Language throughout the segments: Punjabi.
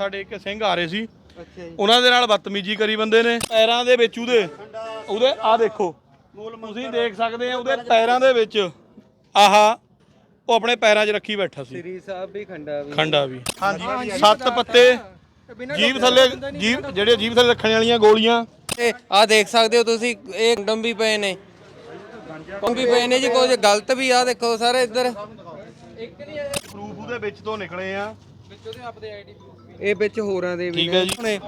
ਮੱਥਾ ਟੇਕ ਕੇ ਸਿੰਘ ਆ ਰਹੇ ਸੀ। ਅੱਛਾ ਜੀ। ਉਹਨਾਂ ਦੇ ਨਾਲ ਬਦਤਮੀਜ਼ੀ ਕਰੀ ਬੰਦੇ ਨੇ ਪੈਰਾਂ ਦੇ ਵਿੱਚ ਉਹਦੇ ਉਹਦੇ ਆ ਦੇਖੋ ਤੁਸੀਂ ਦੇਖ ਸਕਦੇ ਆ ਉਹਦੇ ਪੈਰਾਂ ਦੇ ਵਿੱਚ ਆਹਾ ਉਹ ਆਪਣੇ ਪੈਰਾਂ 'ਚ ਰੱਖੀ ਬੈਠਾ ਸੀ। ਸ੍ਰੀ ਸਾਹਿਬ ਵੀ ਖੰਡਾ ਵੀ। ਖੰਡਾ ਵੀ। ਹਾਂਜੀ ਸੱਤ ਪੱਤੇ ਜੀਭ ਥੱਲੇ ਜੀਭ ਜਿਹੜੇ ਜੀਭ ਥੱਲੇ ਰੱਖਣ ਵਾਲੀਆਂ ਗੋਲੀਆਂ। ਇਹ ਆ ਦੇਖ ਸਕਦੇ ਹੋ ਤੁਸੀਂ ਇਹ ਕੰਡਮ ਵੀ ਪਏ ਨੇ। ਕੰਡਮ ਵੀ ਪਏ ਨੇ ਜੀ ਕੁਝ ਗਲਤ ਵੀ ਆ ਦੇਖੋ ਸਾਰੇ ਇੱਧਰ। ਪ੍ਰੂਫ ਉਹਦੇ ਵਿੱਚ ਤੋਂ ਨਿਕਲੇ ਆ। ਇਹ ਵਿੱਚ ਹੋਰਾਂ ਦੇ ਵੀ ਨੇ।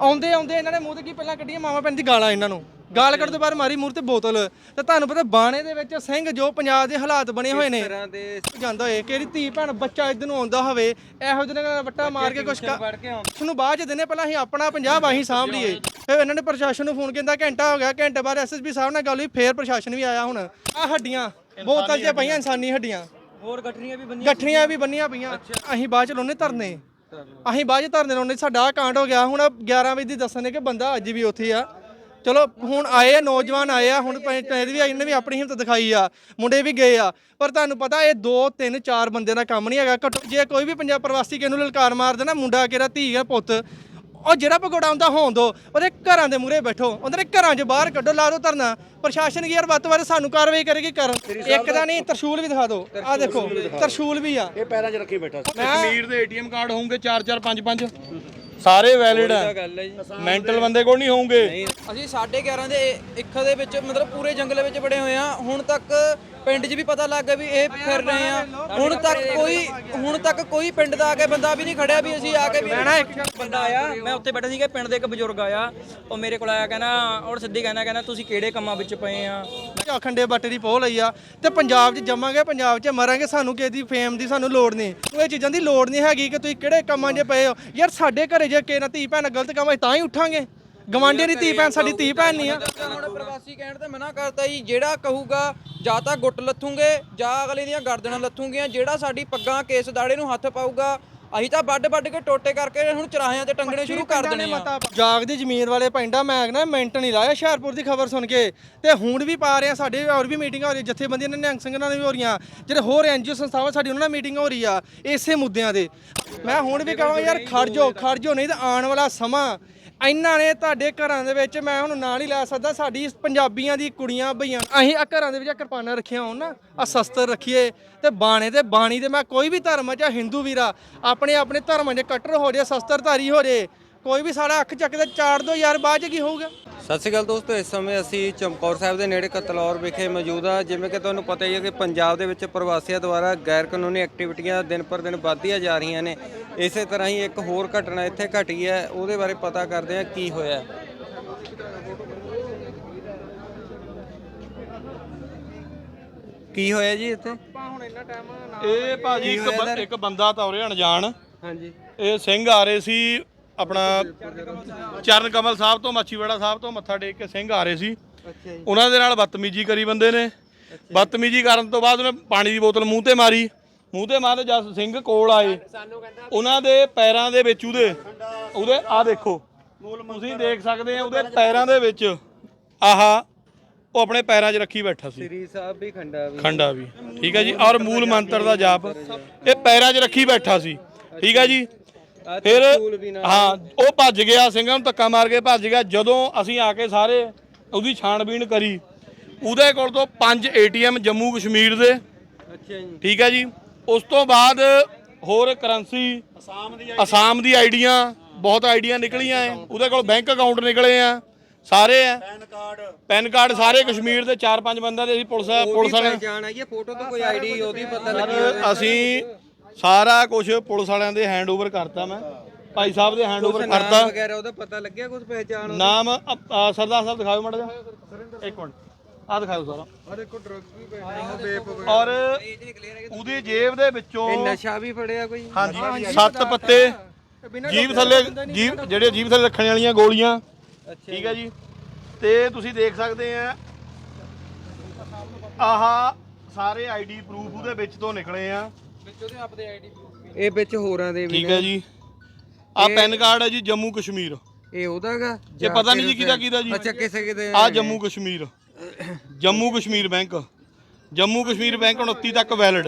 ਆਉਂਦੇ ਆਉਂਦੇ ਇਹਨਾਂ ਨੇ ਮੂੰਹ ਤੇ ਕੀ ਪਹਿਲਾਂ ਕੱਢੀਆਂ ਮਾਵਾ ਪੈਣ ਦੀ ਗਾਲਾਂ ਇਹਨਾਂ ਨੂੰ। ਗਾਲ ਕੱਢ ਤੋਂ ਬਾਅਦ ਮਾਰੀ ਮੂੰਹ ਤੇ ਬੋਤਲ। ਤੇ ਤੁਹਾਨੂੰ ਪਤਾ ਬਾਣੇ ਦੇ ਵਿੱਚ ਸਿੰਘ ਜੋ ਪੰਜਾਬ ਦੇ ਹਾਲਾਤ ਬਣੇ ਹੋਏ ਨੇ। ਤਰ੍ਹਾਂ ਦੇ ਜਾਂਦਾ ਹੋਏ ਕਿਹੜੀ ਧੀ ਭੈਣ ਬੱਚਾ ਇੱਧਰ ਨੂੰ ਆਉਂਦਾ ਹੋਵੇ ਇਹੋ ਜਿਹੇ ਨਾਲ ਵੱਟਾ ਮਾਰ ਕੇ ਕੁਛ ਵੜ ਕੇ ਆਉਂ ਉਸ ਨੂੰ ਬਾਅਦ ਚ ਦਿਨੇ ਪਹਿਲਾਂ ਅਸੀਂ ਆਪਣਾ ਪੰਜਾਬ ਅਸੀਂ ਸਾਂਭ ਲਈਏ। ਫਿਰ ਇਹਨਾਂ ਨੇ ਪ੍ਰਸ਼ਾਸਨ ਨੂੰ ਫੋਨ ਕੀਤਾ ਘੰਟਾ ਹੋ ਗਿਆ ਘੰਟੇ ਬਾਅਦ ਐਸਐਸਪੀ ਸਾਹਿਬ ਨਾਲ ਗੱਲ ਹੋਈ ਫੇਰ ਪ੍ਰਸ਼ਾਸਨ ਵੀ ਆਇਆ ਹੁਣ। ਆ ਹੱਡੀਆਂ ਬੋਤਲ 'ਚ ਪਈਆਂ ਇਨਸਾਨੀ ਹੱਡੀਆਂ। ਹੋਰ ਗੱਠੜੀਆਂ ਵੀ ਬੰਦੀਆਂ ਗੱਠੜੀਆਂ ਵੀ ਬੰਨੀਆਂ ਪਈਆਂ। ਅਸੀਂ ਬਾਅਦ ਚ ਲਾਉਨੇ ਧਰਨੇ। ਅਸੀਂ ਬਾਅਦ ਚ ਧਰਨੇ ਲਾਉਨੇ ਸਾਡਾ ਆਹ ਕਾਂਡ ਹੋ ਗਿਆ। ਹੁਣ 11 ਵਜੇ ਦੀ ਦੱਸਣ ਦੱਸਣੇ ਕਿ ਬੰਦਾ ਅੱਜ ਵੀ ਉੱਥੇ ਆ। ਚਲੋ, ਹੁਣ ਆਏ ਆ, ਨੌਜਵਾਨ ਆਏ ਆ, ਹੁਣ ਪੰਚਾਇਤ ਵੀ ਆਈ ਨੇ ਵੀ ਆਪਣੀ ਹਿੰਮਤ ਦਿਖਾਈ ਆ। ਮੁੰਡੇ ਵੀ ਗਏ ਆ। ਪਰ ਤੁਹਾਨੂੰ ਪਤਾ, ਇਹ 2 3 4 ਬੰਦੇ ਦਾ ਕੰਮ ਨਹੀਂ ਹੈਗਾ। ਘੱਟੋ ਜੇ ਕੋਈ ਵੀ ਪੰਜਾਬ ਪ੍ਰਵਾਸੀ ਕਿਸੇ ਨੂੰ ਲਲਕਾਰ ਮਾਰ ਦੇਣਾ, ਮੁੰਡਾ ਕਿਹੜਾ ਧੀ ਆ, ਪੁੱਤ ਉਹ ਜਿਹੜਾ ਪਕੌੜਾ ਹੁੰਦਾ ਹੋਣ ਦੋ ਉਹਦੇ ਘਰਾਂ ਦੇ ਮੂਹਰੇ ਬੈਠੋ। ਉਹਨਾਂ ਦੇ ਘਰਾਂ 'ਚ ਬਾਹਰ ਕੱਢੋ ਲਾ ਦਿਓ ਧਰਨਾ। ਪ੍ਰਸ਼ਾਸਨ ਕੀ ਯਾਰ ਵੱਧ ਤੋਂ ਵੱਧ ਸਾਨੂੰ ਕਾਰਵਾਈ ਕਰੇਗੀ ਕਰ ਇੱਕ ਦਾ ਨਹੀਂ ਤਰਸ਼ੂਲ ਵੀ ਦਿਖਾ ਦਿਓ ਆ ਦੇਖੋ ਤਰਸ਼ੂਲ ਵੀ ਆ। ਕਸ਼ਮੀਰ ਦੇ ਏਟੀਐਮ ਕਾਰਡ ਹੋਣਗੇ 4 4 5 5 ਸਾਰੇ ਵੈਲਿਡ ਆ। ਗੱਲ ਹੈ ਜੀ। ਮੈਂਟਲ ਬੰਦੇ ਕੋਲ ਨਹੀਂ ਹੋਣਗੇ ਅਸੀਂ 11:30 ਦੇ ਇੱਕ ਦੇ ਵਿੱਚ ਮਤਲਬ ਪੂਰੇ ਜੰਗਲ ਵਿੱਚ ਬੜੇ ਹੋਏ ਆ। ਹੁਣ ਤੱਕ ਪਿੰਡ 'ਚ ਵੀ ਪਤਾ ਲੱਗ ਗਿਆ ਵੀ ਇਹ ਫਿਰ ਰਹੇ ਆ। ਹੁਣ ਤੱਕ ਕੋਈ ਹੁਣ ਤੱਕ ਕੋਈ ਪਿੰਡ ਦਾ ਆ ਕੇ ਬੰਦਾ ਵੀ ਨਹੀਂ ਖੜਿਆ ਵੀ ਅਸੀਂ ਆ ਕੇ ਵੀ ਬੰਦਾ ਆਇਆ। ਮੈਂ ਉੱਥੇ ਬੈਠਾ ਸੀਗਾ ਪਿੰਡ ਦੇ ਇੱਕ ਬਜ਼ੁਰਗ ਆਇਆ। ਉਹ ਮੇਰੇ ਕੋਲ ਆਇਆ ਕਹਿੰਦਾ ਔਰ ਸਿੱਧੀ ਕਹਿੰਦਾ ਕਹਿੰਦਾ ਤੁਸੀਂ ਕਿਹੜੇ ਕੰਮਾਂ ਵਿੱਚ ਪਏ ਆ? ਅਖੰਡੇ ਬੱਟੇ ਦੀ ਪੋਹ ਲਈ ਆ। ਤੇ ਪੰਜਾਬ 'ਚ ਜੰਮਾਂਗੇ ਪੰਜਾਬ 'ਚ ਮਰਾਂਗੇ ਸਾਨੂੰ ਕਿਸੇ ਦੀ ਫੇਮ ਦੀ ਸਾਨੂੰ ਲੋੜ ਨਹੀਂ। ਉਹ ਇਹ ਚੀਜ਼ਾਂ ਦੀ ਲੋੜ ਨਹੀਂ ਹੈਗੀ ਕਿ ਤੁਸੀਂ ਕਿਹੜੇ ਕੰਮਾਂ 'ਚ ਪਏ ਹੋ। ਯਾਰ ਸਾਡੇ ਘਰੇ ਜੇ ਕਿਸੇ ਨਾਲ ਧੀ ਭੈਣ ਨਾਲ ਗਲਤ ਕੰਮ ਹੋਏ ਤਾਂ ਹੀ ਉੱਠਾਂਗੇ। ਗਵਾਂਢੀਆਂ ਦੀ ਧੀ ਭੈਣ ਸਾਡੀ ਧੀ ਭੈਣ ਨਹੀਂ ਆ। ਹੁਣ ਪ੍ਰਵਾਸੀ ਕਹਿਣ ਤੇ ਮਨਾ ਕਰਤਾ ਜੀ, ਜਿਹੜਾ ਕਹੂਗਾ ਜਾਂ ਤਾਂ ਗੁੱਟ ਲੱਥੂਗੇ ਜਾਂ ਅਗਲੇ ਦੀਆਂ ਗਰਦਨਾਂ ਲੱਥੂਗੀਆਂ, ਜਿਹੜਾ ਸਾਡੀ ਪੱਗਾਂ ਕੇਸ ਦਾੜੇ ਨੂੰ ਹੱਥ ਪਾਊਗਾ ਅਸੀਂ ਤਾਂ ਵੱਡ ਵੱਡ ਕੇ ਟੋਟੇ ਕਰਕੇ ਹੁਣ ਚਰਾਹਿਆਂ ਤੇ ਟੰਗਣੇ ਸ਼ੁਰੂ ਕਰ ਦੇਣੇ ਆ ਜਾਗ ਦੀ ਜ਼ਮੀਨ ਵਾਲੇ ਪਿੰਡਾਂ ਮੈਂ ਕਹਿੰਦਾ ਮਿੰਟ ਨਹੀਂ ਲਾਇਆ ਹੁਸ਼ਿਆਰਪੁਰ ਦੀ ਖਬਰ ਸੁਣ ਕੇ। ਤੇ ਹੁਣ ਵੀ ਪਾ ਰਹੇ ਆ ਸਾਡੇ ਹੋਰ ਵੀ ਮੀਟਿੰਗਾਂ ਹੋ ਰਹੀਆਂ ਜਥੇਬੰਦੀਆਂ ਨੇ ਨਿਹੰਗ ਸਿੰਘਾਂ ਨਾਲ ਵੀ ਹੋ ਰਹੀਆਂ ਜਿਹੜੇ ਹੋਰ ਐਨਜੀਓ ਸੰਸਥਾਵਾਂ ਸਾਡੀ ਉਹਨਾਂ ਨਾਲ ਮੀਟਿੰਗ ਹੋ ਰਹੀ ਆ ਇਸੇ ਮੁੱਦਿਆਂ ਦੇ ਮੈਂ ਹੁਣ ਵੀ ਕਹਾਂ ਯਾਰ ਖੜ ਜਾਓ ਖੜ ਜਾਓ ਨਹੀਂ ਤਾਂ ਆਉਣ ਵਾਲਾ ਸਮਾਂ ਇਹਨਾਂ ਨੇ ਤੁਹਾਡੇ ਘਰਾਂ ਦੇ ਵਿੱਚ, ਮੈਂ ਹੁਣ ਨਾਂ ਨਹੀਂ ਲੈ ਸਕਦਾ ਸਾਡੀ ਪੰਜਾਬੀਆਂ ਦੀ ਕੁੜੀਆਂ ਬਈਆਂ। ਅਸੀਂ ਆ ਘਰਾਂ ਦੇ ਵਿੱਚ ਆਹ ਕਿਰਪਾਨਾਂ ਰੱਖੀਆਂ ਹੋਣ ਨਾ ਆ ਸ਼ਸਤਰ ਰੱਖੀਏ ਤੇ ਬਾਣੇ ਤੇ ਬਾਣੀ ਤੇ ਮੈਂ ਕੋਈ ਵੀ ਧਰਮ ਚ ਹਿੰਦੂ ਵੀਰਾ ਆਪਣੇ ਆਪਣੇ ਧਰਮਾਂ ਦੇ ਕੱਟਰ ਹੋ ਜੇ, ਸ਼ਸਤਰਧਾਰੀ ਹੋ ਜੇ ਕੋਈ ਵੀ ਸਾਡਾ ਅੱਖ ਚੱਕ ਕੇ ਚਾੜ ਦੋ ਯਾਰ ਬਾਅਦ ਚ ਕੀ ਹੋਊਗਾ? ਸਤਿ ਸ਼੍ਰੀ ਅਕਾਲ ਦੋਸਤੋ ਇਸ ਸਮੇਂ ਅਸੀਂ ਚਮਕੌਰ ਸਾਹਿਬ ਦੇ ਨੇੜੇ ਕਤਲੌਰ ਵਿਖੇ ਮੌਜੂਦ ਆ ਜਿਵੇਂ ਕਿ ਤੁਹਾਨੂੰ ਪਤਾ ਹੀ ਹੈ ਕਿ ਪੰਜਾਬ ਦੇ ਵਿੱਚ ਪ੍ਰਵਾਸੀਆਂ ਦੁਆਰਾ ਗੈਰ ਕਾਨੂੰਨੀ ਐਕਟੀਵਿਟੀਆਂ ਦਿਨ ਪਰ ਦਿਨ ਵੱਧਦੀਆਂ ਜਾ ਰਹੀਆਂ ਨੇ। ਇਸੇ ਤਰ੍ਹਾਂ ਹੀ ਇੱਕ ਹੋਰ ਘਟਨਾ ਇੱਥੇ ਘਟੀ ਹੈ ਉਹਦੇ ਬਾਰੇ ਪਤਾ ਕਰਦੇ ਹਾਂ ਕੀ ਹੋਇਆ। ਕੀ ਹੋਇਆ ਜੀ ਇੱਥੇ? ਇਹ ਭਾਜੀ ਇੱਕ ਬ- ਇੱਕ ਬੰਦਾ ਤਾਂ ਉਰੇ ਅਣਜਾਣ। ਹਾਂਜੀ। ਇਹ ਸਿੰਘ ਆ ਰਹੇ ਸੀ ਆਪਣਾ ਚਰਨ ਕਮਲ ਸਾਹਿਬ ਤੋਂ ਮਾਛੀਵਾੜਾ ਸਾਹਿਬ ਤੋਂ ਮੱਥਾ ਟੇਕ ਕੇ ਸਿੰਘ ਆ ਰਹੇ ਸੀ। ਉਹਨਾਂ ਦੇ ਨਾਲ ਬਦਤਮੀਜ਼ੀ ਕਰੀ ਬੰਦੇ ਨੇ। ਬਦਤਮੀਜ਼ੀ ਕਰਨ ਤੋਂ ਬਾਅਦ ਉਹਨੇ ਪਾਣੀ ਦੀ ਬੋਤਲ ਮੂੰਹ ਤੇ ਮਾਰੀ। ਮੂੰਹ ਤੇ ਮਾਰੇ ਜਦ ਸਿੰਘ ਕੋਲ ਆਏ। ਉਹਨਾਂ ਦੇ ਪੈਰਾਂ ਦੇ ਵਿੱਚ ਉਹਦੇ ਉਹਦੇ ਆ ਦੇਖੋ। ਤੁਸੀਂ ਦੇਖ ਸਕਦੇ ਆ ਉਹਦੇ ਪੈਰਾਂ ਦੇ ਵਿੱਚ ਆਹਾ ਉਹ ਆਪਣੇ ਪੈਰਾਂ 'ਚ ਰੱਖੀ ਬੈਠਾ ਸੀ। ਸ੍ਰੀ ਸਾਹਿਬ ਵੀ ਖੰਡਾ ਵੀ। ਖੰਡਾ ਵੀ। ਠੀਕ ਹੈ ਜੀ ਔਰ ਮੂਲ ਮੰਤਰ ਦਾ ਜਾਪ। ਇਹ ਪੈਰਾਂ 'ਚ ਰੱਖੀ ਬੈਠਾ ਸੀ। ਠੀਕ ਹੈ ਜੀ ਫਿਰ ਤਰਸ਼ੂਲ ਵੀ ਨਾਲ। ਹਾਂ ਉਹ ਭੱਜ ਗਿਆ ਸਿੰਘਾਂ ਨੂੰ ਧੱਕਾ ਮਾਰ ਕੇ ਭੱਜ ਗਿਆ। ਜਦੋਂ ਅਸੀਂ ਆ ਕੇ ਸਾਰੇ ਉਹਦੀ ਛਾਣਬੀਣ ਕਰੀ ਉਹਦੇ ਕੋਲ ਤੋਂ ਪੰਜ ਏਟੀਐਮ ਜੰਮੂ ਕਸ਼ਮੀਰ ਦੇ। ਅੱਛਾ ਜੀ। ਠੀਕ ਹੈ ਜੀ? ਉਸ ਤੋਂ ਬਾਅਦ ਹੋਰ ਕਰੰਸੀ ਅਸਾਮ ਦੀ ਅਸਾਮ ਦੀ ਆਈਡੀਆਂ ਬਹੁਤ ਆਈਡੀਆਂ ਨਿਕਲੀਆਂ ਐ। ਉਹਦੇ ਕੋਲ ਬੈਂਕ ਅਕਾਊਂਟ ਨਿਕਲੇ ਆ ਸਾਰੇ ਆ ਪੈਨ ਕਾਰਡ। ਪੈਨ ਕਾਰਡ ਸਾਰੇ ਕਸ਼ਮੀਰ ਦੇ 4-5 ਬੰਦਿਆਂ ਦੇ ਅਸੀਂ ਪੁਲਿਸ ਪੁਲਿਸ ਵਾਲਿਆਂ ਪਹਿਚਾਣ ਆਈ ਹੈ ਫੋਟੋ ਤੋਂ ਕੋਈ ਆਈਡੀ ਉਹਦੀ ਪਤਾ ਲੱਗੀ ਅਸੀਂ ਸਾਰਾ ਕੁਝ ਪੁਲਿਸ ਵਾਲਿਆਂ ਦੇ ਹੈਂਡਓਵਰ ਕਰਤਾ ਮੈਂ। ਭਾਈ ਸਾਹਿਬ ਦੇ ਹੈਂਡਓਵਰ ਕਰਤਾ। ਵਗੈਰਾ ਉਹਦਾ ਪਤਾ ਲੱਗਿਆ ਕੁਝ ਪਹਿਚਾਣ ਨਾਮ ਅ- ਅ, ਸਰਦਾਰ ਸਾਹਿਬ ਦਿਖਾਓ ਮਾੜਾ ਜਿਹਾ। ਇੱਕ ਮਿੰਟ। ਆ ਦਿਖਾਓ ਸਾਰਾ। ਆ ਦੇਖੋ ਡਰੱਗਸ ਵੀ ਪਏ ਨੇ ਔਰ ਉਹਦੀ ਜੇਬ ਦੇ ਵਿੱਚੋਂ ਇਹ ਨਸ਼ਾ ਵੀ ਫੜਿਆ ਕੋਈ? ਹਾਂਜੀ ਸੱਤ ਪੱਤੇ ਜੀਭ ਥੱਲੇ ਜੀਭ ਜਿਹੜੇ ਜੀਭ ਥੱਲੇ ਰੱਖਣ ਵਾਲੀਆਂ ਗੋਲੀਆਂ। ਅੱਛਾ ਠੀਕ ਹੈ ਜੀ। ਤੇ ਤੁਸੀਂ ਦੇਖ ਸਕਦੇ ਆ ਆਹ ਸਾਰੇ ਆਈਡੀ ਪ੍ਰੂਫ ਉਹਦੇ ਵਿੱਚ ਤੋਂ ਨਿਕਲੇ ਆ। ਇਹ ਵਿੱਚ ਹੋਰਾਂ ਦੇ ਵੀ ਠੀਕ ਹੈ ਜੀ। ਆ ਪੈਨ ਕਾਰਡ ਹੈ ਜੀ ਜੰਮੂ ਕਸ਼ਮੀਰ। ਇਹ ਉਹਦਾਗਾ? ਇਹ ਪਤਾ ਨਹੀਂ ਜੀ ਕਿਹਦਾ ਕਿਹਦਾ ਜੀ। ਅੱਛਾ ਕਿਸੇ ਕਿਤੇ ਆ ਜੰਮੂ ਕਸ਼ਮੀਰ। ਜੰਮੂ ਕਸ਼ਮੀਰ ਬੈਂਕ। ਜੰਮੂ ਕਸ਼ਮੀਰ ਬੈਂਕ 29 ਤੱਕ ਵੈਲਿਡ।